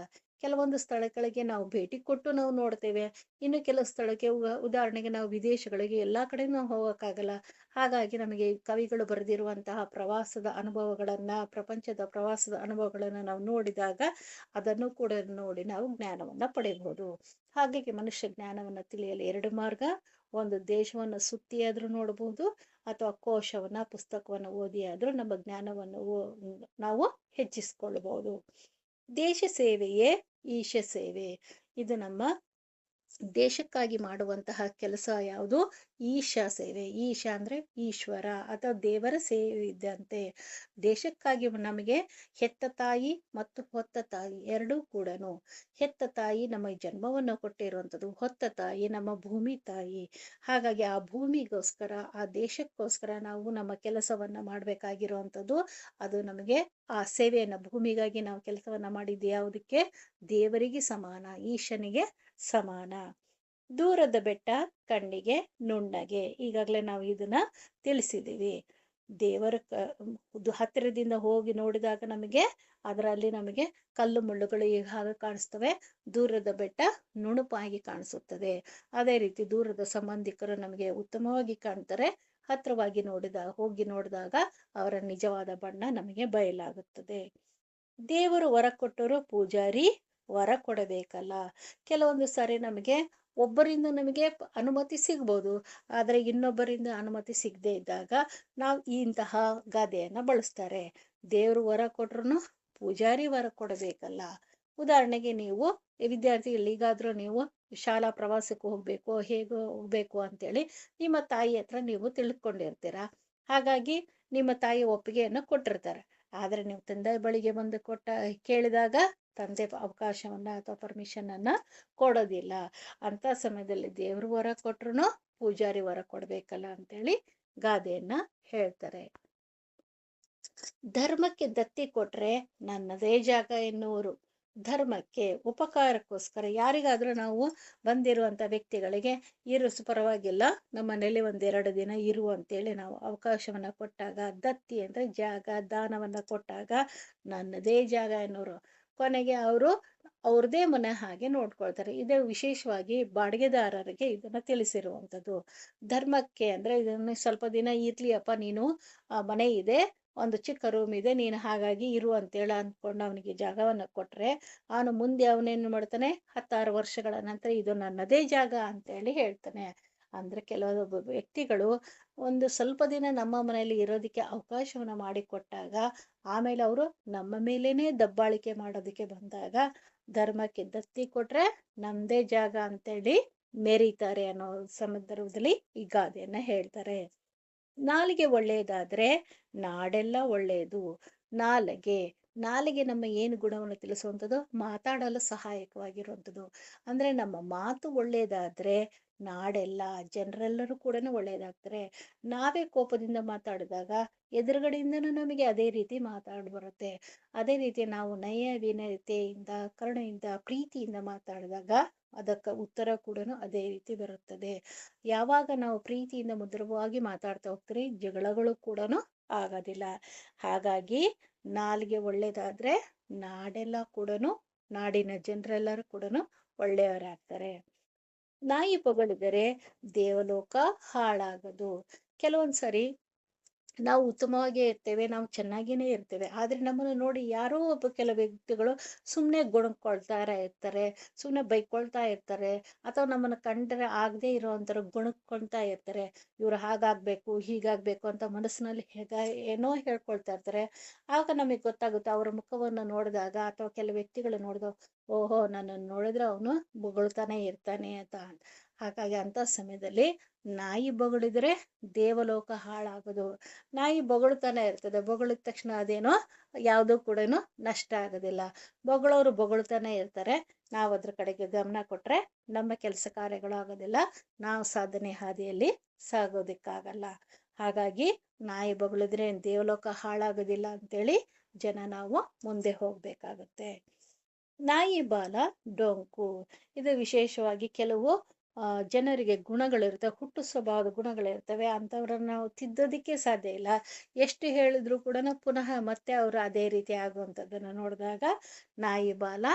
ಕೆಲವೊಂದು ಸ್ಥಳಗಳಿಗೆ ನಾವು ಭೇಟಿ ಕೊಟ್ಟು ನಾವು ನೋಡ್ತೇವೆ. ಇನ್ನು ಕೆಲವು ಸ್ಥಳಕ್ಕೆ ಉದಾಹರಣೆಗೆ ನಾವು ವಿದೇಶಗಳಿಗೆ ಎಲ್ಲ ಕಡೆ ನಾವು ಹೋಗೋಕ್ಕಾಗಲ್ಲ. ಹಾಗಾಗಿ ನಮಗೆ ಕವಿಗಳು ಬರೆದಿರುವಂತಹ ಪ್ರವಾಸದ ಅನುಭವಗಳನ್ನ, ಪ್ರಪಂಚದ ಪ್ರವಾಸದ ಅನುಭವಗಳನ್ನ ನಾವು ನೋಡಿದಾಗ ಅದನ್ನು ಕೂಡ ನೋಡಿ ನಾವು ಜ್ಞಾನವನ್ನು ಪಡೆಯಬಹುದು. ಹಾಗಾಗಿ ಮನುಷ್ಯ ಜ್ಞಾನವನ್ನು ತಿಳಿಯಲು ಎರಡು ಮಾರ್ಗ. ಒಂದು ದೇಶವನ್ನು ಸುತ್ತಿಯಾದರೂ ನೋಡಬಹುದು ಅಥವಾ ಕೋಶವನ್ನು, ಪುಸ್ತಕವನ್ನು ಓದಿಯಾದರೂ ನಮ್ಮ ಜ್ಞಾನವನ್ನು ನಾವು ಹೆಚ್ಚಿಸ್ಕೊಳ್ಬಹುದು. ದೇಶ ಸೇವೆಯೇ ಈಶ ಸೇವೆ. ಇದು ನಮ್ಮ ದೇಶಕ್ಕಾಗಿ ಮಾಡುವಂತಹ ಕೆಲಸ ಯಾವುದು? ಈಶಾ ಸೇವೆ. ಈಶಾ ಅಂದ್ರೆ ಈಶ್ವರ ಅಥವಾ ದೇವರ ಸೇವೆ ಇದ್ದಂತೆ ದೇಶಕ್ಕಾಗಿ ನಮಗೆ ಹೆತ್ತ ತಾಯಿ ಮತ್ತು ಹೊತ್ತ ತಾಯಿ ಎರಡೂ ಕೂಡ ಹೆತ್ತ ತಾಯಿ ನಮ್ಮ ಜನ್ಮವನ್ನು ಕೊಟ್ಟಿರುವಂಥದ್ದು, ಹೊತ್ತ ತಾಯಿ ನಮ್ಮ ಭೂಮಿ ತಾಯಿ. ಹಾಗಾಗಿ ಆ ಭೂಮಿಗೋಸ್ಕರ, ಆ ದೇಶಕ್ಕೋಸ್ಕರ ನಾವು ನಮ್ಮ ಕೆಲಸವನ್ನ ಮಾಡಬೇಕಾಗಿರುವಂಥದ್ದು, ಅದು ನಮಗೆ ಆ ಸೇವೆಯನ್ನು, ಭೂಮಿಗಾಗಿ ನಾವು ಕೆಲಸವನ್ನ ಮಾಡಿದ್ದು ಯಾವುದಕ್ಕೆ? ದೇವರಿಗೆ ಸಮಾನ, ಈಶನಿಗೆ ಸಮಾನ. ದೂರದ ಬೆಟ್ಟ ಕಣ್ಣಿಗೆ ನುಣ್ಣಗೆ. ಈಗಾಗಲೇ ನಾವು ಇದನ್ನ ತಿಳಿಸಿದ್ದೀವಿ. ದೇವರ ಹತ್ತಿರದಿಂದ ಹೋಗಿ ನೋಡಿದಾಗ ನಮಗೆ ಅದರಲ್ಲಿ ನಮಗೆ ಕಲ್ಲು ಮುಳ್ಳುಗಳು ಈಗ ಹಾಗೆ ಕಾಣಿಸ್ತವೆ. ದೂರದ ಬೆಟ್ಟ ನುಣುಪಾಗಿ ಕಾಣಿಸುತ್ತದೆ. ಅದೇ ರೀತಿ ದೂರದ ಸಂಬಂಧಿಕರು ನಮಗೆ ಉತ್ತಮವಾಗಿ ಕಾಣ್ತಾರೆ. ಹತ್ರವಾಗಿ ನೋಡಿದ, ಹೋಗಿ ನೋಡಿದಾಗ ಅವರ ನಿಜವಾದ ಬಣ್ಣ ನಮಗೆ ಬಯಲಾಗುತ್ತದೆ. ದೇವರು ಹೊರ ಕೊಟ್ಟರು ಪೂಜಾರಿ ವರ ಕೊಡಬೇಕಲ್ಲ? ಕೆಲವೊಂದು ಸಾರಿ ನಮಗೆ ಒಬ್ಬರಿಂದ ನಮಗೆ ಅನುಮತಿ ಸಿಗ್ಬೋದು. ಆದರೆ ಇನ್ನೊಬ್ಬರಿಂದ ಅನುಮತಿ ಸಿಗದೆ ಇದ್ದಾಗ ನಾವು ಇಂತಹ ಗಾದೆಯನ್ನು ಬಳಸ್ತಾರೆ. ದೇವರು ವರ ಕೊಟ್ರು ಪೂಜಾರಿ ವರ ಕೊಡಬೇಕಲ್ಲ? ಉದಾಹರಣೆಗೆ ನೀವು ವಿದ್ಯಾರ್ಥಿ ಎಲ್ಲಿಗಾದ್ರೂ ನೀವು ಶಾಲಾ ಪ್ರವಾಸಕ್ಕೆ ಹೋಗ್ಬೇಕು, ಹೇಗೆ ಹೋಗ್ಬೇಕು ಅಂತೇಳಿ ನಿಮ್ಮ ತಾಯಿ ಹತ್ರ ನೀವು ತಿಳ್ಕೊಂಡಿರ್ತೀರ. ಹಾಗಾಗಿ ನಿಮ್ಮ ತಾಯಿ ಒಪ್ಪಿಗೆಯನ್ನು ಕೊಟ್ಟಿರ್ತಾರೆ. ಆದರೆ ನೀವು ತಂದೆ ಬಳಿಗೆ ಬಂದು ಕೊಟ್ಟ, ಕೇಳಿದಾಗ ತಂದೆ ಅವಕಾಶವನ್ನ ಅಥವಾ ಪರ್ಮಿಷನನ್ನು ಕೊಡೋದಿಲ್ಲ. ಅಂತ ಸಮಯದಲ್ಲಿ ದೇವರು ವರ ಕೊಟ್ರು ಪೂಜಾರಿ ವರ ಕೊಡಬೇಕಲ್ಲ ಅಂತೇಳಿ ಗಾದೆಯನ್ನ ಹೇಳ್ತಾರೆ. ಧರ್ಮಕ್ಕೆ ದತ್ತಿ ಕೊಟ್ರೆ ನನ್ನದೇ ಜಾಗ ಎನ್ನುವರು. ಧರ್ಮಕ್ಕೆ ಉಪಕಾರಕ್ಕೋಸ್ಕರ ಯಾರಿಗಾದರೂ ನಾವು ಬಂದಿರುವಂಥ ವ್ಯಕ್ತಿಗಳಿಗೆ ಇರಿಸು ಪರವಾಗಿಲ್ಲ, ನಮ್ಮ ಮನೇಲಿ ಒಂದೆರಡು ದಿನ ಇರು ಅಂತೇಳಿ ನಾವು ಅವಕಾಶವನ್ನ ಕೊಟ್ಟಾಗ, ದತ್ತಿ ಅಂದರೆ ಜಾಗ, ದಾನವನ್ನು ಕೊಟ್ಟಾಗ ನನ್ನದೇ ಜಾಗ ಎನ್ನುವರು ಕೊನೆಗೆ ಅವರು ಅವ್ರದೇ ಮನೆ ಹಾಗೆ ನೋಡ್ಕೊಳ್ತಾರೆ. ಇದೇ ವಿಶೇಷವಾಗಿ ಬಾಡಿಗೆದಾರರಿಗೆ ಇದನ್ನು ತಿಳಿಸಿರುವಂಥದ್ದು. ಧರ್ಮಕ್ಕೆ ಅಂದರೆ ಇದನ್ನು ಸ್ವಲ್ಪ ದಿನ ಇರ್ಲಿ ಅಪ್ಪ ನೀನು ಮನೆ ಇದೆ ಒಂದು ಚಿಕ್ಕ ರೂಮ್ ಇದೆ, ನೀನು ಹಾಗಾಗಿ ಇರು ಅಂತೇಳಿ ಅಂದ್ಕೊಂಡು ಅವನಿಗೆ ಜಾಗವನ್ನು ಕೊಟ್ಟರೆ ಅವನು ಮುಂದೆ ಅವನೇನು ಮಾಡ್ತಾನೆ, ಹತ್ತಾರು ವರ್ಷಗಳ ನಂತರ ಇದು ನನ್ನದೇ ಜಾಗ ಅಂತೇಳಿ ಹೇಳ್ತಾನೆ. ಅಂದರೆ ಕೆಲವೊಬ್ಬ ವ್ಯಕ್ತಿಗಳು ಒಂದು ಸ್ವಲ್ಪ ದಿನ ನಮ್ಮ ಮನೆಯಲ್ಲಿ ಇರೋದಕ್ಕೆ ಅವಕಾಶವನ್ನು ಮಾಡಿಕೊಟ್ಟಾಗ, ಆಮೇಲೆ ಅವರು ನಮ್ಮ ಮೇಲೇನೆ ದಬ್ಬಾಳಿಕೆ ಮಾಡೋದಕ್ಕೆ ಬಂದಾಗ, ಧರ್ಮಕ್ಕೆ ದತ್ತಿ ಕೊಟ್ರೆ ನಮ್ಮದೇ ಜಾಗ ಅಂತೇಳಿ ಮೆರೀತಾರೆ ಅನ್ನೋ ಸಂದರ್ಭದಲ್ಲಿ ಈ ಗಾದೆಯನ್ನ ಹೇಳ್ತಾರೆ. ನಾಲಿಗೆ ಒಳ್ಳೆಯದಾದ್ರೆ ನಾಡೆಲ್ಲ ಒಳ್ಳೆಯದು. ನಾಲಿಗೆ ನಾಲಿಗೆ ನಮ್ಮ ಏನು ಗುಣವನ್ನು ತಿಳಿಸುವಂಥದ್ದು? ಮಾತಾಡಲು ಸಹಾಯಕವಾಗಿರುವಂಥದ್ದು. ಅಂದ್ರೆ ನಮ್ಮ ಮಾತು ಒಳ್ಳೆಯದಾದ್ರೆ ನಾಡೆಲ್ಲ ಜನರೆಲ್ಲರೂ ಕೂಡ ಒಳ್ಳೆಯದಾಗ್ತಾರೆ ನಾವೇ ಕೋಪದಿಂದ ಮಾತಾಡಿದಾಗ ಎದುರುಗಡೆಯಿಂದನೂ ನಮಗೆ ಅದೇ ರೀತಿ ಮಾತಾಡಿ ಬರುತ್ತೆ. ಅದೇ ರೀತಿ ನಾವು ನಯ ವಿನಯತೆಯಿಂದ ಕರುಣೆಯಿಂದ, ಪ್ರೀತಿಯಿಂದ ಮಾತಾಡಿದಾಗ ಅದಕ್ಕೆ ಉತ್ತರ ಕೂಡ ಅದೇ ರೀತಿ ಬರುತ್ತದೆ. ಯಾವಾಗ ನಾವು ಪ್ರೀತಿಯಿಂದ ಮುದ್ರವಾಗಿ ಮಾತಾಡ್ತಾ ಹೋಗ್ತೀರಿ, ಜಗಳಗಳು ಕೂಡ ಆಗೋದಿಲ್ಲ. ಹಾಗಾಗಿ ನಾಲ್ಗೆ ಒಳ್ಳೆಯದಾದರೆ ನಾಡೆಲ್ಲ ಕೂಡ ನಾಡಿನ ಜನರೆಲ್ಲರೂ ಕೂಡ ಒಳ್ಳೆಯವರಾಗ್ತಾರೆ. ನಾಯಿ ಪೊಗಳಿದರೆ ದೇವಲೋಕ ಹಾಳಾಗದು. ಕೆಲವೊಂದ್ ಸರಿ ನಾವು ಉತ್ತಮವಾಗೇ ಇರ್ತೇವೆ, ನಾವು ಚೆನ್ನಾಗಿನೇ ಇರ್ತೇವೆ. ಆದ್ರೆ ನಮ್ಮನ್ನು ನೋಡಿ ಯಾರೋ ಒಬ್ಬ ಕೆಲವು ವ್ಯಕ್ತಿಗಳು ಸುಮ್ಮನೆ ಗುಣಕೊಳ್ತಾ ಇರ್ತಾರೆ ಸುಮ್ಮನೆ ಬೈಕೊಳ್ತಾ ಇರ್ತಾರೆ, ಅಥವಾ ನಮ್ಮನ್ನ ಕಂಡ್ರೆ ಆಗದೆ ಇರೋವಂಥವ್ರು ಗುಣಕೊಳ್ತಾ ಇರ್ತಾರೆ. ಇವ್ರು ಹಾಗಾಗ್ಬೇಕು, ಹೀಗಾಗ್ಬೇಕು ಅಂತ ಮನಸ್ಸಿನಲ್ಲಿ ಹೇಗ, ಏನೋ ಹೇಳ್ಕೊಳ್ತಾ ಇರ್ತಾರೆ. ಆಗ ನಮಗೆ ಗೊತ್ತಾಗುತ್ತೆ ಅವರ ಮುಖವನ್ನು ನೋಡಿದಾಗ ಅಥವಾ ಕೆಲವು ವ್ಯಕ್ತಿಗಳು ನೋಡಿದಾಗ, ಓಹೋ, ನನ್ನನ್ನು ನೋಡಿದ್ರೆ ಅವನು ಬೊಗಳ್ತಾನೆ ಇರ್ತಾನೆ ಅಂತ. ಹಾಗಾಗಿ ಅಂಥ ಸಮಯದಲ್ಲಿ ನಾಯಿ ಬೊಗಳಿದ್ರೆ ದೇವಲೋಕ ಹಾಳಾಗೋದು. ನಾಯಿ ಬೊಗಳ್ತಾನೆ ಇರ್ತದೆ. ಬೊಗಳಿದ ತಕ್ಷಣ ಅದೇನೋ ಯಾವುದೂ ಕೂಡ ನಷ್ಟ ಆಗೋದಿಲ್ಲ. ಬೊಗಳವರು ಬೊಗಳ್ತಾನೆ ಇರ್ತಾರೆ. ನಾವು ಅದ್ರ ಕಡೆಗೆ ಗಮನ ಕೊಟ್ರೆ ನಮ್ಮ ಕೆಲಸ ಕಾರ್ಯಗಳು ಆಗೋದಿಲ್ಲ. ನಾವು ಸಾಧನೆ ಹಾದಿಯಲ್ಲಿ ಸಾಗೋದಿಕ್ಕಾಗಲ್ಲ. ಹಾಗಾಗಿ ನಾಯಿ ಬೊಗಳಿದ್ರೆ ದೇವಲೋಕ ಹಾಳಾಗೋದಿಲ್ಲ ಅಂತೇಳಿ ಜನ ನಾವು ಮುಂದೆ ಹೋಗ್ಬೇಕಾಗುತ್ತೆ. ನಾಯಿ ಬಾಲ ಡೊಂಕು. ಇದು ವಿಶೇಷವಾಗಿ ಕೆಲವು ಜನರಿಗೆ ಗುಣಗಳಿರುತ್ತೆ, ಹುಟ್ಟು ಸ್ವಭಾವದ ಗುಣಗಳಿರ್ತವೆ ಅಂಥವ್ರನ್ನ ನಾವು ತಿದ್ದೋದಿಕ್ಕೆ ಸಾಧ್ಯ ಇಲ್ಲ. ಎಷ್ಟು ಹೇಳಿದ್ರು ಕೂಡ ಪುನಃ ಮತ್ತೆ ಅವರು ಅದೇ ರೀತಿ ಆಗುವಂಥದ್ದನ್ನು ನೋಡಿದಾಗ, ನಾಯಿ ಬಾಲ,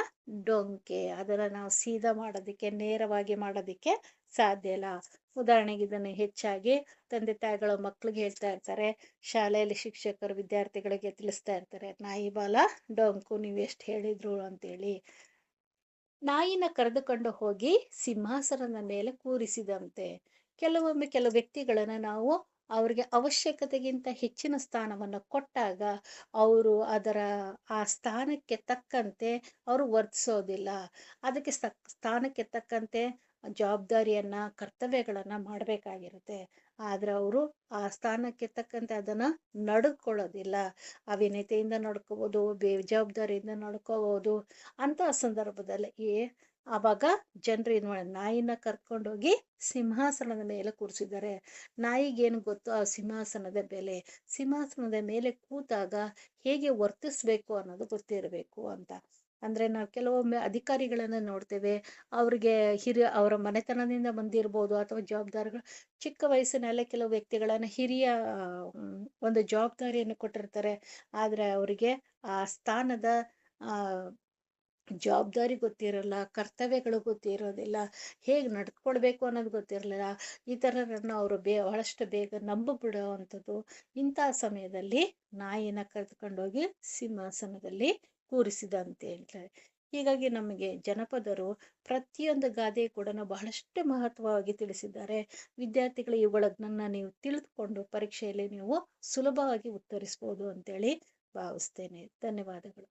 ಡೊಂಕೆ, ಅದನ್ನು ನಾವು ಸೀದಾ ಮಾಡೋದಕ್ಕೆ, ನೇರವಾಗಿ ಮಾಡೋದಕ್ಕೆ ಸಾಧ್ಯ ಇಲ್ಲ. ಉದಾಹರಣೆಗೆ ಇದನ್ನು ಹೆಚ್ಚಾಗಿ ತಂದೆ ತಾಯಿಗಳು ಮಕ್ಳಿಗೆ ಹೇಳ್ತಾ ಇರ್ತಾರೆ, ಶಾಲೆಯಲ್ಲಿ ಶಿಕ್ಷಕರು ವಿದ್ಯಾರ್ಥಿಗಳಿಗೆ ತಿಳಿಸ್ತಾ ಇರ್ತಾರೆ, ನಾಯಿ ಬಾಲ, ಡೊಂಕು, ನೀವು ಎಷ್ಟು ಹೇಳಿದ್ರು ಅಂತೇಳಿ. ನಾಯಿನ ಕರೆದುಕೊಂಡು ಹೋಗಿ ಸಿಂಹಾಸನದ ಮೇಲೆ ಕೂರಿಸಿದಂತೆ ಕೆಲವೊಮ್ಮೆ ಕೆಲವು ವ್ಯಕ್ತಿಗಳನ್ನು ನಾವು ಅವ್ರಿಗೆ ಅವಶ್ಯಕತೆಗಿಂತ ಹೆಚ್ಚಿನ ಸ್ಥಾನವನ್ನ ಕೊಟ್ಟಾಗ ಅವರು ಅದರ ಆ ಸ್ಥಾನಕ್ಕೆ ತಕ್ಕಂತೆ ಅವರು ವರ್ತಿಸೋದಿಲ್ಲ. ಅದಕ್ಕೆ ಸ್ಥಾನಕ್ಕೆ ತಕ್ಕಂತೆ ಜವಾಬ್ದಾರಿಯನ್ನ, ಕರ್ತವ್ಯಗಳನ್ನ ಮಾಡಬೇಕಾಗಿರುತ್ತೆ. ಆದ್ರೆ ಅವರು ಆ ಸ್ಥಾನಕ್ಕೆ ತಕ್ಕಂತೆ ಅದನ್ನು ನಡ್ಕೊಳ್ಳೋದಿಲ್ಲ. ಅವಿನಯತೆಯಿಂದ ನಡ್ಕೋಬೋದು, ಬೇಜವಾಬ್ದಾರಿಯಿಂದ ನಡ್ಕೋಬೋದು ಅಂತ ಸಂದರ್ಭದಲ್ಲಿ ಏ- ಆವಾಗ ಜನರು ಏನು ಮಾಡ ನಾಯಿನ ಕರ್ಕೊಂಡೋಗಿ ಸಿಂಹಾಸನದ ಮೇಲೆ ಕೂರಿಸಿದ್ದಾರೆ. ನಾಯಿಗೇನು ಗೊತ್ತು ಆ ಸಿಂಹಾಸನದ ಬೆಲೆ? ಸಿಂಹಾಸನದ ಮೇಲೆ ಕೂತಾಗ ಹೇಗೆ ವರ್ತಿಸ್ಬೇಕು ಅನ್ನೋದು ಗೊತ್ತಿರಬೇಕು ಅಂತ. ಅಂದರೆ ನಾವು ಕೆಲವೊಮ್ಮೆ ಅಧಿಕಾರಿಗಳನ್ನು ನೋಡ್ತೇವೆ. ಅವ್ರಿಗೆ ಹಿರಿಯ ಅವರ ಮನೆತನದಿಂದ ಬಂದಿರ್ಬೋದು ಅಥವಾ ಜವಾಬ್ದಾರಿಗಳು ಚಿಕ್ಕ ವಯಸ್ಸಿನಲ್ಲೇ ಕೆಲವು ವ್ಯಕ್ತಿಗಳನ್ನು ಹಿರಿಯ ಒಂದು ಜವಾಬ್ದಾರಿಯನ್ನು ಕೊಟ್ಟಿರ್ತಾರೆ. ಆದರೆ ಅವರಿಗೆ ಆ ಸ್ಥಾನದ ಜವಾಬ್ದಾರಿ ಗೊತ್ತಿರಲ್ಲ, ಕರ್ತವ್ಯಗಳು ಗೊತ್ತಿರೋದಿಲ್ಲ, ಹೇಗೆ ನಡ್ಕೊಳ್ಬೇಕು ಅನ್ನೋದು ಗೊತ್ತಿರಲಿಲ್ಲ. ಈ ಥರರನ್ನು ಅವರು ಬೇ, ಬಹಳಷ್ಟು ಬೇಗ ನಂಬಿಬಿಡುವಂಥದ್ದು ಇಂಥ ಸಮಯದಲ್ಲಿ ನಾಯಿನ ಕರೆದುಕೊಂಡೋಗಿ ಸಿಂಹಾಸನದಲ್ಲಿ ಕೂರಿಸಿದ ಅಂತ ಹೇಳ್ತಾರೆ. ಹೀಗಾಗಿ ನಮಗೆ ಜನಪದರು ಪ್ರತಿಯೊಂದು ಗಾದೆ ಕೂಡ ಬಹಳಷ್ಟು ಮಹತ್ವವಾಗಿ ತಿಳಿಸಿದ್ದಾರೆ. ವಿದ್ಯಾರ್ಥಿಗಳು ಇವುಗಳನ್ನ ನೀವು ತಿಳಿದುಕೊಂಡು ಪರೀಕ್ಷೆಯಲ್ಲಿ ನೀವು ಸುಲಭವಾಗಿ ಉತ್ತರಿಸ್ಬೋದು ಅಂತೇಳಿ ಭಾವಿಸ್ತೇನೆ. ಧನ್ಯವಾದಗಳು.